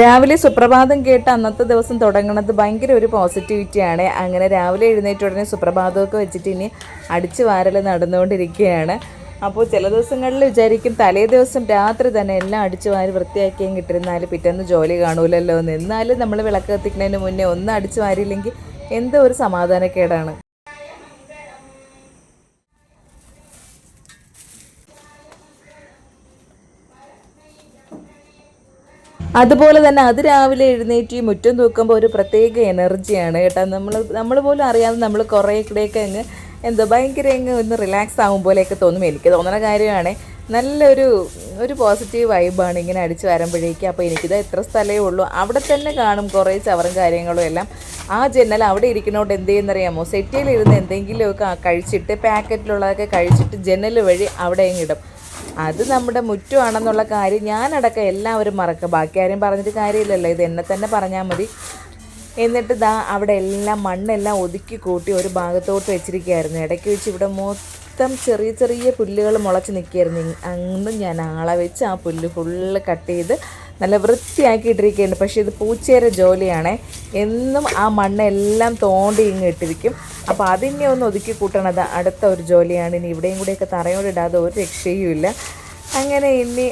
രാവിലെ സുപ്രഭാതം കേട്ട് അന്നത്തെ ദിവസം തുടങ്ങുന്നത് ഭയങ്കര ഒരു പോസിറ്റിവിറ്റിയാണ് അങ്ങനെ രാവിലെ എഴുന്നേറ്റ ഉടനെ സുപ്രഭാതമൊക്കെ വെച്ചിട്ട് ഇനി അടിച്ചു വാരൽ നടന്നുകൊണ്ടിരിക്കുകയാണ്. അപ്പോൾ ചില ദിവസങ്ങളിൽ വിചാരിക്കും തലേ ദിവസം രാത്രി തന്നെ എല്ലാം അടിച്ചു വാരി വൃത്തിയാക്കിയും കിട്ടിരുന്നാൽ പിറ്റേന്ന് ജോലി കാണൂലല്ലോ എന്ന്. എന്നാലും നമ്മൾ വിളക്ക് കത്തിക്കുന്നതിന് മുന്നേ ഒന്നും അടിച്ചു വാരിയില്ലെങ്കിൽ എന്തോ ഒരു സമാധാനക്കേടാണ്. അതുപോലെ തന്നെ അത് രാവിലെ എഴുന്നേറ്റ് മുറ്റം തൂക്കുമ്പോൾ ഒരു പ്രത്യേക എനർജിയാണ് കേട്ടോ. നമ്മൾ നമ്മൾ പോലും അറിയാതെ നമ്മൾ കുറേ കൂടെയൊക്കെ അങ്ങ് എന്തോ ഭയങ്കര അങ്ങ് ഒന്ന് റിലാക്സ് ആകും പോലെയൊക്കെ തോന്നും. എനിക്ക് തോന്നുന്ന കാര്യമാണ് നല്ലൊരു ഒരു പോസിറ്റീവ് വൈബാണ് ഇങ്ങനെ അടിച്ച് വരുമ്പോഴേക്കും. അപ്പോൾ എനിക്കിത് എത്ര സ്ഥലമേ ഉള്ളൂ. അവിടെ തന്നെ കാണും കുറേ ചവറും കാര്യങ്ങളും എല്ലാം. ആ ജനൽ അവിടെ ഇരിക്കുന്നതുകൊണ്ട് എന്ത് ചെയ്യുന്നറിയാമോ സെറ്റിയിലിരുന്ന് എന്തെങ്കിലുമൊക്കെ കഴിച്ചിട്ട് പാക്കറ്റിലുള്ളതൊക്കെ കഴിച്ചിട്ട് ജനൽ വഴി അവിടെ ഇടും. അത് നമ്മുടെ മുറ്റുമാണെന്നുള്ള കാര്യം ഞാനടക്കം എല്ലാവരും മറക്കുക ബാക്കി ആരും പറഞ്ഞിട്ട് കാര്യമില്ലല്ലോ. ഇത് എന്നെ തന്നെ പറഞ്ഞാൽ മതി. എന്നിട്ട് ദാ അവിടെ എല്ലാം മണ്ണെല്ലാം ഒതുക്കി കൂട്ടി ഒരു ഭാഗത്തോട്ട് വെച്ചിരിക്കുകയായിരുന്നു. ഇടയ്ക്ക് വെച്ച് ഇവിടെ മൊത്തം ചെറിയ ചെറിയ പുല്ലുകൾ മുളച്ച് നിൽക്കുകയായിരുന്നു. അന്നും ഞാൻ ആളെ വെച്ച് ആ പുല്ല് ഫുള്ള് കട്ട് ചെയ്ത് നല്ല വൃത്തിയാക്കി ഇട്ടിരിക്കുന്നുണ്ട് പക്ഷേ ഇത് പൂച്ചേരെ ജോലിയാണ്. എന്നും ആ മണ്ണെല്ലാം തോണ്ടി ഇങ്ങ് ഇട്ടിരിക്കും. അപ്പോൾ അതിനെ ഒന്ന് ഒതുക്കി കൂട്ടണത് അടുത്ത ഒരു ജോലിയാണ്. ഇനി ഇവിടെയും കൂടെയൊക്കെ തറയോടിടാതെ ഒരു രക്ഷയും ഇല്ല. അങ്ങനെ ഇനി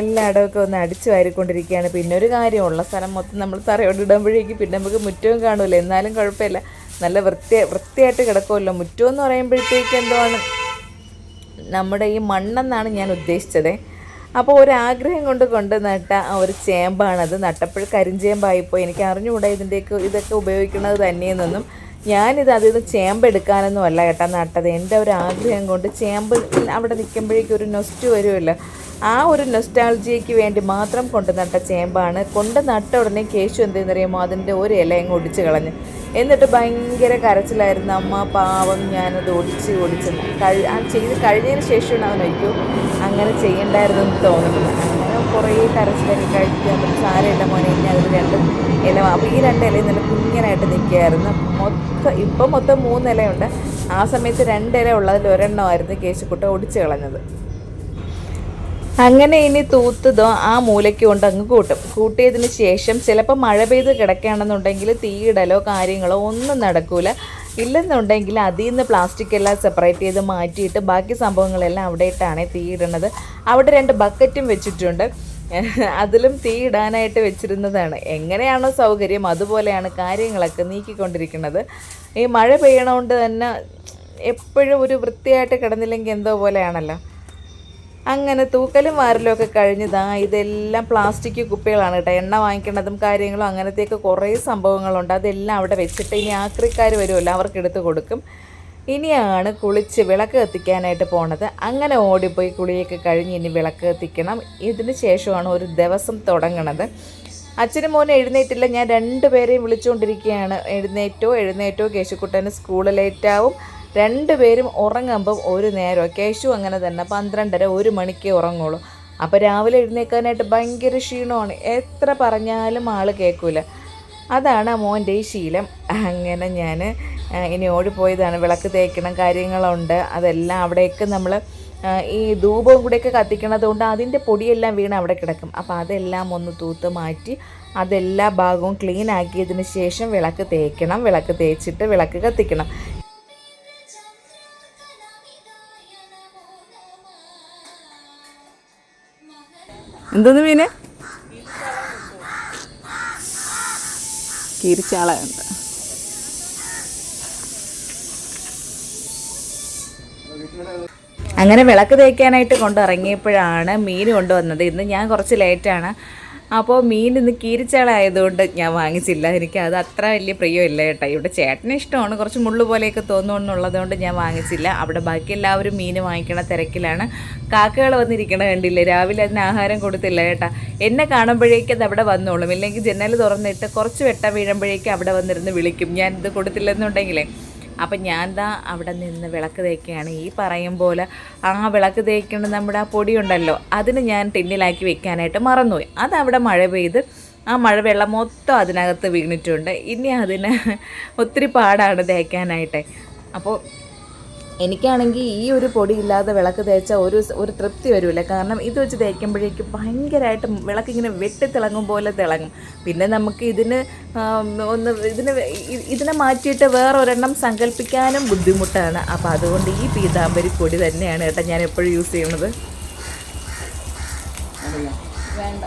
എല്ലായിടമൊക്കെ ഒന്ന് അടിച്ചു വാരിക്കൊണ്ടിരിക്കുകയാണ്. പിന്നെ ഒരു കാര്യമുള്ള സ്ഥലം മൊത്തം നമ്മൾ തറയോടിടുമ്പോഴേക്കും പിന്നെ നമുക്ക് മുറ്റവും കാണൂല. എന്നാലും കുഴപ്പമില്ല. നല്ല വൃത്തി വൃത്തിയായിട്ട് കിടക്കുമല്ലോ. മുറ്റമെന്ന് പറയുമ്പോഴത്തേക്ക് പറയുമ്പോഴത്തേക്ക് എന്തുവാണ്? നമ്മുടെ ഈ മണ്ണെന്നാണ് ഞാൻ ഉദ്ദേശിച്ചത്. അപ്പോൾ ഒരാഗ്രഹം കൊണ്ട് കൊണ്ട് നട്ട ആ ഒരു ചേമ്പാണത് നട്ടപ്പോൾ കരിഞ്ചേമ്പായിപ്പോയി. എനിക്ക് അറിഞ്ഞുകൂടാ ഇതിന്റെയൊക്കെ ഇതൊക്കെ ഉപയോഗിക്കുന്നത് തന്നെയെന്നൊന്നും. ഞാനിത് അതിൽ നിന്ന് ചേമ്പ് എടുക്കാനൊന്നും അല്ല കേട്ടോ നട്ടത്. എന്റെ ഒരു ആഗ്രഹം കൊണ്ട് ചേമ്പ് അവിടെ നിൽക്കുമ്പോഴേക്കും ഒരു നൊസ്റ്റ് വരുമല്ലോ. ആ ഒരു നൊസ്റ്റാൾജിയയ്ക്ക് വേണ്ടി മാത്രം കൊണ്ട് നട്ട ചേമ്പാണ്. കൊണ്ട് നട്ട ഉടനെ കേശു എന്തെന്നറിയുമോ? അതിന്റെ ഒരു ഇല അങ്ങ് ഒടിച്ച് കളഞ്ഞു. എന്നിട്ട് ഭയങ്കര കരച്ചിലായിരുന്നു. അമ്മ പാവം ഞാനത് ഒടിച്ച് ഒടിച്ച്. കഴി ആ ചെയ്ത് കഴിഞ്ഞതിന് ശേഷമാണ് അയ്യോ അങ്ങനെ ചെയ്യണ്ടായിരുന്നു എന്ന് തോന്നുന്നത്. അങ്ങനെ കുറേ കരച്ചിലൊക്കെ കഴിക്കുക അപ്പം സാരമില്ല മോനെ ഇനി അതിൽ രണ്ട് ഇല അപ്പോൾ ഈ രണ്ട് ഇലയും നല്ല കുഞ്ഞനായിട്ട് നിൽക്കുകയായിരുന്നു. മൊത്തം ഇപ്പം മൊത്തം മൂന്ന് ഇലയുണ്ട്. ആ സമയത്ത് രണ്ട് ഇല ഉള്ളതിൽ ഒരെണ്ണമായിരുന്നു കേശുക്കുട്ട ഒടിച്ച് കളഞ്ഞത്. അങ്ങനെ ഇനി തൂത്തതോ ആ മൂലയ്ക്ക് കൊണ്ട് അങ്ങ് കൂട്ടും. കൂട്ടിയതിന് ശേഷം ചിലപ്പോൾ മഴ പെയ്ത് കിടക്കുകയാണെന്നുണ്ടെങ്കിൽ തീയിടലോ കാര്യങ്ങളോ ഒന്നും നടക്കൂല. ഇല്ലെന്നുണ്ടെങ്കിൽ അതിൽ നിന്ന് പ്ലാസ്റ്റിക് എല്ലാം സെപ്പറേറ്റ് ചെയ്ത് മാറ്റിയിട്ട് ബാക്കി സംഭവങ്ങളെല്ലാം അവിടെ ഇട്ടാണ് തീയിടുന്നത് അവിടെ രണ്ട് ബക്കറ്റും വെച്ചിട്ടുണ്ട്. അതിലും തീയിടാനായിട്ട് വെച്ചിരുന്നതാണ്. എങ്ങനെയാണോ സൗകര്യം അതുപോലെയാണ് കാര്യങ്ങളൊക്കെ നീക്കിക്കൊണ്ടിരിക്കുന്നത്. ഈ മഴ പെയ്യണോണ്ട് തന്നെ എപ്പോഴും ഒരു വൃത്തിയായിട്ട് കിടന്നില്ലെങ്കിൽ എന്തോ പോലെയാണല്ലോ. അങ്ങനെ തൂക്കലും വാരലും ഒക്കെ കഴിഞ്ഞതാ ഇതെല്ലാം പ്ലാസ്റ്റിക് കുപ്പികളാണ് കേട്ടോ. എണ്ണ വാങ്ങിക്കേണ്ടതും കാര്യങ്ങളും അങ്ങനത്തെയൊക്കെ കുറേ സംഭവങ്ങളുണ്ട്. അതെല്ലാം അവിടെ വെച്ചിട്ട് ഇനി ആക്രിക്കാർ വരുമല്ലോ അവർക്ക് എടുത്ത് കൊടുക്കും. ഇനിയാണ് കുളിച്ച് വിളക്ക് കത്തിക്കാനായിട്ട് പോണത്. അങ്ങനെ ഓടിപ്പോയി കുളിയൊക്കെ കഴിഞ്ഞ് ഇനി വിളക്ക് കത്തിക്കണം. ഇതിന് ശേഷമാണ് ഒരു ദിവസം തുടങ്ങണത്. അച്ഛനും മോനെ എഴുന്നേറ്റില്ല. ഞാൻ രണ്ടുപേരെയും വിളിച്ചുകൊണ്ടിരിക്കുകയാണ് എഴുന്നേറ്റോ എഴുന്നേറ്റോ. കേശുക്കുട്ടന് സ്കൂൾ ലേറ്റാവും രണ്ടുപേരും ഉറങ്ങുമ്പം ഒരു നേരം കേശു അങ്ങനെ തന്നെ പന്ത്രണ്ടര ഒരു മണിക്ക് ഉറങ്ങുള്ളൂ. അപ്പോൾ രാവിലെ എഴുന്നേൽക്കാനായിട്ട് ഭയങ്കര ക്ഷീണമാണ്. എത്ര പറഞ്ഞാലും ആൾ കേൾക്കൂല അതാണ് മോന്റെ ഈ ശീലം. അങ്ങനെ ഞാൻ ഇനി ഓടിപ്പോയതാണ്. വിളക്ക് തേക്കണം കാര്യങ്ങളുണ്ട്. അതെല്ലാം അവിടെയൊക്കെ നമ്മൾ ഈ ധൂപവും കൂടെയൊക്കെ കത്തിക്കണത് കൊണ്ട് അതിന്റെ പൊടിയെല്ലാം വീണ് അവിടെ കിടക്കും. അപ്പോൾ അതെല്ലാം ഒന്ന് തൂത്ത് മാറ്റി അതെല്ലാ ഭാഗവും ക്ലീൻ ആക്കിയതിന് ശേഷം വിളക്ക് തേക്കണം. വിളക്ക് തേച്ചിട്ട് വിളക്ക് കത്തിക്കണം. എന്തോന്ന് മീന്? കീരിച്ചാള ഉണ്ട്. അങ്ങനെ വിളക്ക് തേക്കാനായിട്ട് കൊണ്ടിറങ്ങിയപ്പോഴാണ് മീൻ കൊണ്ടുവന്നത്. ഇന്ന് ഞാൻ കുറച്ച് ലേറ്റാണ് അപ്പോൾ മീൻ ഇന്ന് കീരിച്ചാളായതുകൊണ്ട് ഞാൻ വാങ്ങിച്ചില്ല. എനിക്ക് അത് അത്ര വലിയ പ്രിയമില്ല കേട്ടോ. ഇവിടെ ചേട്ടന് ഇഷ്ടമാണ്. കുറച്ച് മുള്ളു പോലെയൊക്കെ തോന്നുന്നുള്ളതുകൊണ്ട് ഞാൻ വാങ്ങിച്ചില്ല. അവിടെ ബാക്കി എല്ലാവരും മീൻ വാങ്ങിക്കണ തിരക്കിലാണ്. കാക്കകൾ വന്നിരിക്കണ കണ്ടില്ലേ? രാവിലെ അതിന് ആഹാരം കൊടുത്തില്ല കേട്ടാ. എന്നെ കാണുമ്പോഴേക്കും അത് അവിടെ വന്നോളും. ഇല്ലെങ്കിൽ ജനൽ തുറന്നിട്ട് കുറച്ച് വെട്ടം വീഴുമ്പോഴേക്കും അവിടെ വന്നിരുന്ന് വിളിക്കും. ഞാൻ ഇത് കൊടുത്തില്ലെന്നുണ്ടെങ്കിലേ അപ്പം ഞാൻ ദാ അവിടെ നിന്ന് വിളക്ക് തേക്കുകയാണ്. ഈ പറയും പോലെ ആ വിളക്ക് തേക്കുന്ന നമ്മുടെ ആ പൊടിയുണ്ടല്ലോ അതിന് ഞാൻ ടിന്നിലാക്കി വെക്കാനായിട്ട് മറന്നുപോയി. അതവിടെ മഴ പെയ്ത് ആ മഴ വെള്ളം മൊത്തം അതിനകത്ത് വീണിട്ടുണ്ട്. ഇനി അതിന് ഒത്തിരി പാടാണ് തേക്കാനായിട്ട്. അപ്പോൾ എനിക്കാണെങ്കിൽ ഈ ഒരു പൊടി ഇല്ലാതെ വിളക്ക് തേച്ചാൽ ഒരു ഒരു തൃപ്തി വരില്ല കാരണം ഇത് വെച്ച് തേക്കുമ്പോഴേക്കും ഭയങ്കരമായിട്ട് വിളക്ക് ഇങ്ങനെ വെട്ടി തിളങ്ങും പോലെ തിളങ്ങും. പിന്നെ നമുക്ക് ഇതിന് ഒന്ന് ഇതിന് ഇതിനെ മാറ്റിയിട്ട് വേറെ ഒരെണ്ണം സങ്കല്പിക്കാനും ബുദ്ധിമുട്ടാണ്. അപ്പോൾ അതുകൊണ്ട് ഈ പീതാമ്പരി പൊടി തന്നെയാണ് കേട്ടോ ഞാൻ എപ്പോഴും യൂസ് ചെയ്യുന്നത്. വേണ്ട.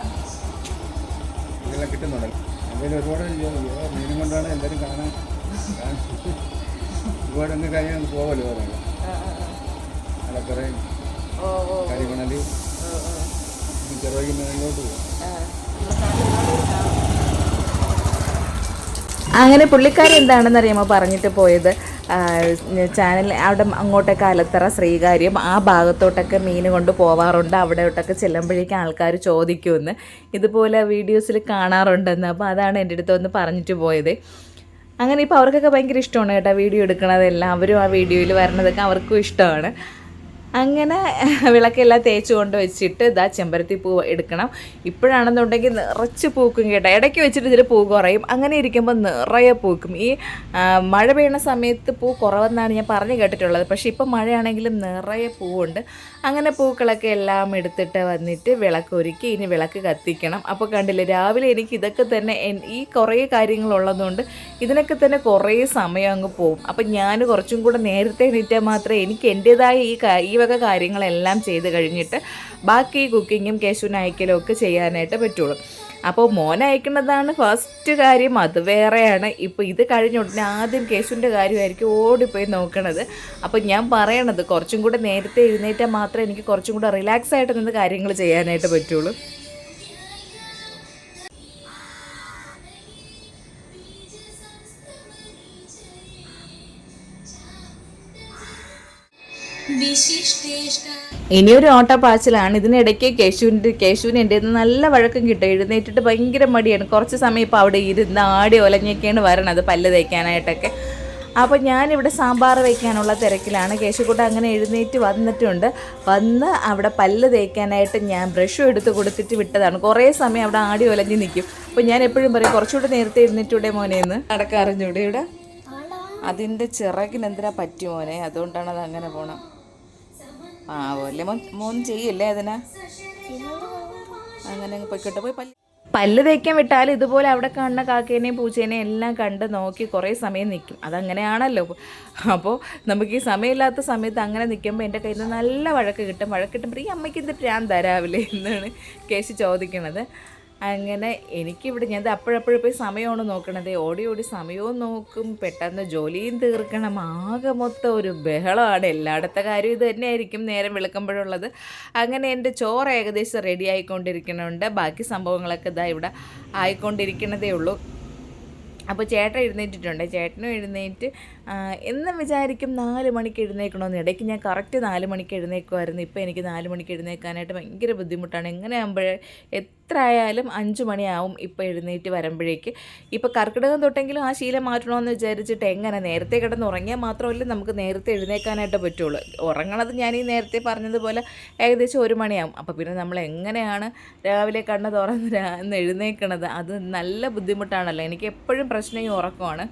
കിട്ടുന്നുണ്ടല്ലോ ഒരുപാട് മീനും കൊണ്ടാണ് എല്ലാവരും കാണാൻ ഒരുപാട് അങ്ങ് കഴിഞ്ഞാൽ പോകല്ലോ പറയുന്നത് അലക്കറയും ഓ ഓ കരിമണൽ മേളിലോട്ട് പോകും അങ്ങനെ പുള്ളിക്കാരി എന്താണെന്ന് അറിയാമോ പറഞ്ഞിട്ട് പോയത്? ചാനൽ അവിടെ അങ്ങോട്ടൊക്കെ അലത്തറ ശ്രീകാര്യം ആ ഭാഗത്തോട്ടൊക്കെ മീൻ കൊണ്ട് പോവാറുണ്ട്. അവിടെയോട്ടൊക്കെ ചെല്ലുമ്പോഴേക്കും ആൾക്കാർ ചോദിക്കുമെന്ന്. ഇതുപോലെ വീഡിയോസിൽ കാണാറുണ്ടെന്ന്. അപ്പോൾ അതാണ് എന്റെ അടുത്തന്ന് പറഞ്ഞിട്ട് പോയത്. അങ്ങനെ ഇപ്പോൾ അവർക്കൊക്കെ ഭയങ്കര ഇഷ്ടമാണ് കേട്ടോ വീഡിയോ എടുക്കണതെല്ലാം. അവരും ആ വീഡിയോയിൽ വരണതൊക്കെ അവർക്കും ഇഷ്ടമാണ്. അങ്ങനെ വിളക്കെല്ലാം തേച്ച് കൊണ്ട് വെച്ചിട്ട് ഇതാ ചെമ്പരത്തി പൂ എടുക്കണം. ഇപ്പോഴാണെന്നുണ്ടെങ്കിൽ നിറച്ച് പൂക്കും കേട്ടോ. ഇടയ്ക്ക് വെച്ചിട്ട് ഇതിൽ പൂ കുറയും. അങ്ങനെ ഇരിക്കുമ്പോൾ നിറയെ പൂക്കും. ഈ മഴ പെയ്യുന്ന സമയത്ത് പൂ കുറവെന്നാണ് ഞാൻ പറഞ്ഞു കേട്ടിട്ടുള്ളത്. പക്ഷേ ഇപ്പം മഴയാണെങ്കിലും നിറയെ പൂവുണ്ട്. അങ്ങനെ പൂക്കളൊക്കെ എല്ലാം എടുത്തിട്ട് വന്നിട്ട് വിളക്ക് ഒരുക്കി ഇനി വിളക്ക് കത്തിക്കണം. അപ്പോൾ കണ്ടില്ലേ രാവിലെ എനിക്ക് ഇതൊക്കെ തന്നെ ഈ കുറേ കാര്യങ്ങളുള്ളതുകൊണ്ട് ഇതിനൊക്കെ തന്നെ കുറേ സമയം അങ്ങ് പോവും. അപ്പം ഞാൻ കുറച്ചും കൂടെ നേരത്തെ എണീറ്റാൽ മാത്രമേ എനിക്ക് എന്റേതായ ഈ ഈ വക കാര്യങ്ങളെല്ലാം ചെയ്ത് കഴിഞ്ഞിട്ട് ബാക്കി കുക്കിങ്ങും കേശുവിന് അയക്കലും ഒക്കെ ചെയ്യാനായിട്ട് പറ്റുള്ളൂ. അപ്പോൾ മോൻ അയക്കുന്നതാണ് ഫസ്റ്റ് കാര്യം. അത് വേറെയാണ്. ഇപ്പോൾ ഇത് കഴിഞ്ഞ ഉടനെ ആദ്യം കേശുവിന്റെ കാര്യമായിരിക്കും ഓടിപ്പോയി നോക്കണത്. അപ്പോൾ ഞാൻ പറയണത് കുറച്ചും കൂടെ നേരത്തെ എഴുന്നേറ്റാൽ മാത്രമേ എനിക്ക് കുറച്ചും കൂടെ റിലാക്സ് ആയിട്ട് നിന്ന് കാര്യങ്ങൾ ചെയ്യാനായിട്ട് പറ്റുള്ളൂ. ഇനിയൊരു ഓട്ടപ്പാച്ചിലാണ്. ഇതിനിടയ്ക്ക് കേശുവിന്റെ കേശുവിന് എന്റെ നല്ല വഴക്കം കിട്ടും. എഴുന്നേറ്റിട്ട് ഭയങ്കര മടിയാണ്. കുറച്ച് സമയം ഇപ്പോൾ അവിടെ ഇരുന്ന് ആടി ഒലഞ്ഞൊക്കെയാണ് വരണത് പല്ല് തേക്കാനായിട്ടൊക്കെ. അപ്പോൾ ഞാനിവിടെ സാമ്പാർ വയ്ക്കാനുള്ള തിരക്കിലാണ്. കേശുക്കുട്ട അങ്ങനെ എഴുന്നേറ്റ് വന്നിട്ടുണ്ട്. വന്ന് അവിടെ പല്ല് തേക്കാനായിട്ട് ഞാൻ ബ്രഷും എടുത്ത് കൊടുത്തിട്ട് വിട്ടതാണ്. കുറേ സമയം അവിടെ ആടി ഒലഞ്ഞ് നിൽക്കും. അപ്പോൾ ഞാൻ എപ്പോഴും പറയും കുറച്ചുകൂടെ നേരത്തെ എഴുന്നേറ്റൂടെ മോനെന്ന് നടക്കാറിഞ്ഞൂടെ ഇവിടെ? അതിന്റെ ചിറകിനെന്തിനാ പറ്റി മോനെ? അതുകൊണ്ടാണ് അത് അങ്ങനെ പോണം ആ അല്ലേ മോൻ മോൻ അങ്ങനെ അങ്ങ് പൊയ്ക്കോട്ടെ. പോയി പല്ല് തേക്കാൻ വിട്ടാൽ ഇതുപോലെ അവിടെ കാണുന്ന കാക്കേനെയും പൂച്ചേനെയും എല്ലാം കണ്ട് നോക്കി കുറേ സമയം നിൽക്കും. അതങ്ങനെയാണല്ലോ. അപ്പോൾ നമുക്ക് ഈ സമയമില്ലാത്ത സമയത്ത് അങ്ങനെ നിൽക്കുമ്പോൾ എന്റെ കയ്യിൽ നിന്ന് നല്ല വഴക്ക് കിട്ടും. വഴക്ക് കിട്ടുമ്പോൾ ഈ അമ്മയ്ക്ക് ഇത് പ്രാന്താ രാവിലെ? എന്നാണ് കേശി ചോദിക്കണത് അങ്ങനെ എനിക്കിവിടെ ഞാൻ അപ്പോഴപ്പോഴും പോയി സമയമാണ് നോക്കണത്. ഓടി ഓടി സമയവും നോക്കും. പെട്ടെന്ന് ജോലിയും തീർക്കണം. ആകെ മൊത്തം ഒരു ബഹളമാണ്. എല്ലായിടത്തെ കാര്യം ഇത് തന്നെയായിരിക്കും നേരം വിളക്കുമ്പോഴുള്ളത്. അങ്ങനെ എന്റെ ചോറ് ഏകദേശം റെഡി ആയിക്കൊണ്ടിരിക്കുന്നുണ്ട്. ബാക്കി സംഭവങ്ങളൊക്കെ ഇതാ ഇവിടെ ആയിക്കൊണ്ടിരിക്കണതേ ഉള്ളൂ. അപ്പോൾ ചേട്ടൻ എഴുന്നേറ്റിട്ടുണ്ട്. ചേട്ടനും എഴുന്നേറ്റ് എന്നും വിചാരിക്കും നാല് മണിക്ക് എഴുന്നേക്കണമെന്ന് ഇടയ്ക്ക് ഞാൻ കറക്റ്റ് നാല് മണിക്ക് എഴുന്നേക്കുമായിരുന്നു ഇപ്പോൾ എനിക്ക് നാല് മണിക്ക് എഴുന്നേക്കാനായിട്ട് ഭയങ്കര ബുദ്ധിമുട്ടാണ്. എങ്ങനെ ആകുമ്പോഴേ എത്ര ആയാലും അഞ്ച് മണിയാവും ഇപ്പോൾ എഴുന്നേറ്റ് വരുമ്പോഴേക്ക്. ഇപ്പോൾ കർക്കിടകം തൊട്ടെങ്കിലും ആ ശീലം മാറ്റണമെന്ന് വിചാരിച്ചിട്ട് എങ്ങനെ നേരത്തെ കിടന്ന് ഉറങ്ങിയാൽ മാത്രമല്ല നമുക്ക് നേരത്തെ എഴുന്നേക്കാനായിട്ട് പറ്റുള്ളൂ. ഉറങ്ങണത് ഞാൻ ഈ നേരത്തെ പറഞ്ഞതുപോലെ ഏകദേശം ഒരു മണിയാവും. അപ്പോൾ പിന്നെ നമ്മൾ എങ്ങനെയാണ് രാവിലെ കണ്ണ് തുറന്ന് എഴുന്നേക്കണത്? അത് നല്ല ബുദ്ധിമുട്ടാണല്ലോ. എനിക്ക് എപ്പോഴും പ്രശ്നം ഈ ഉറക്കമാണ്.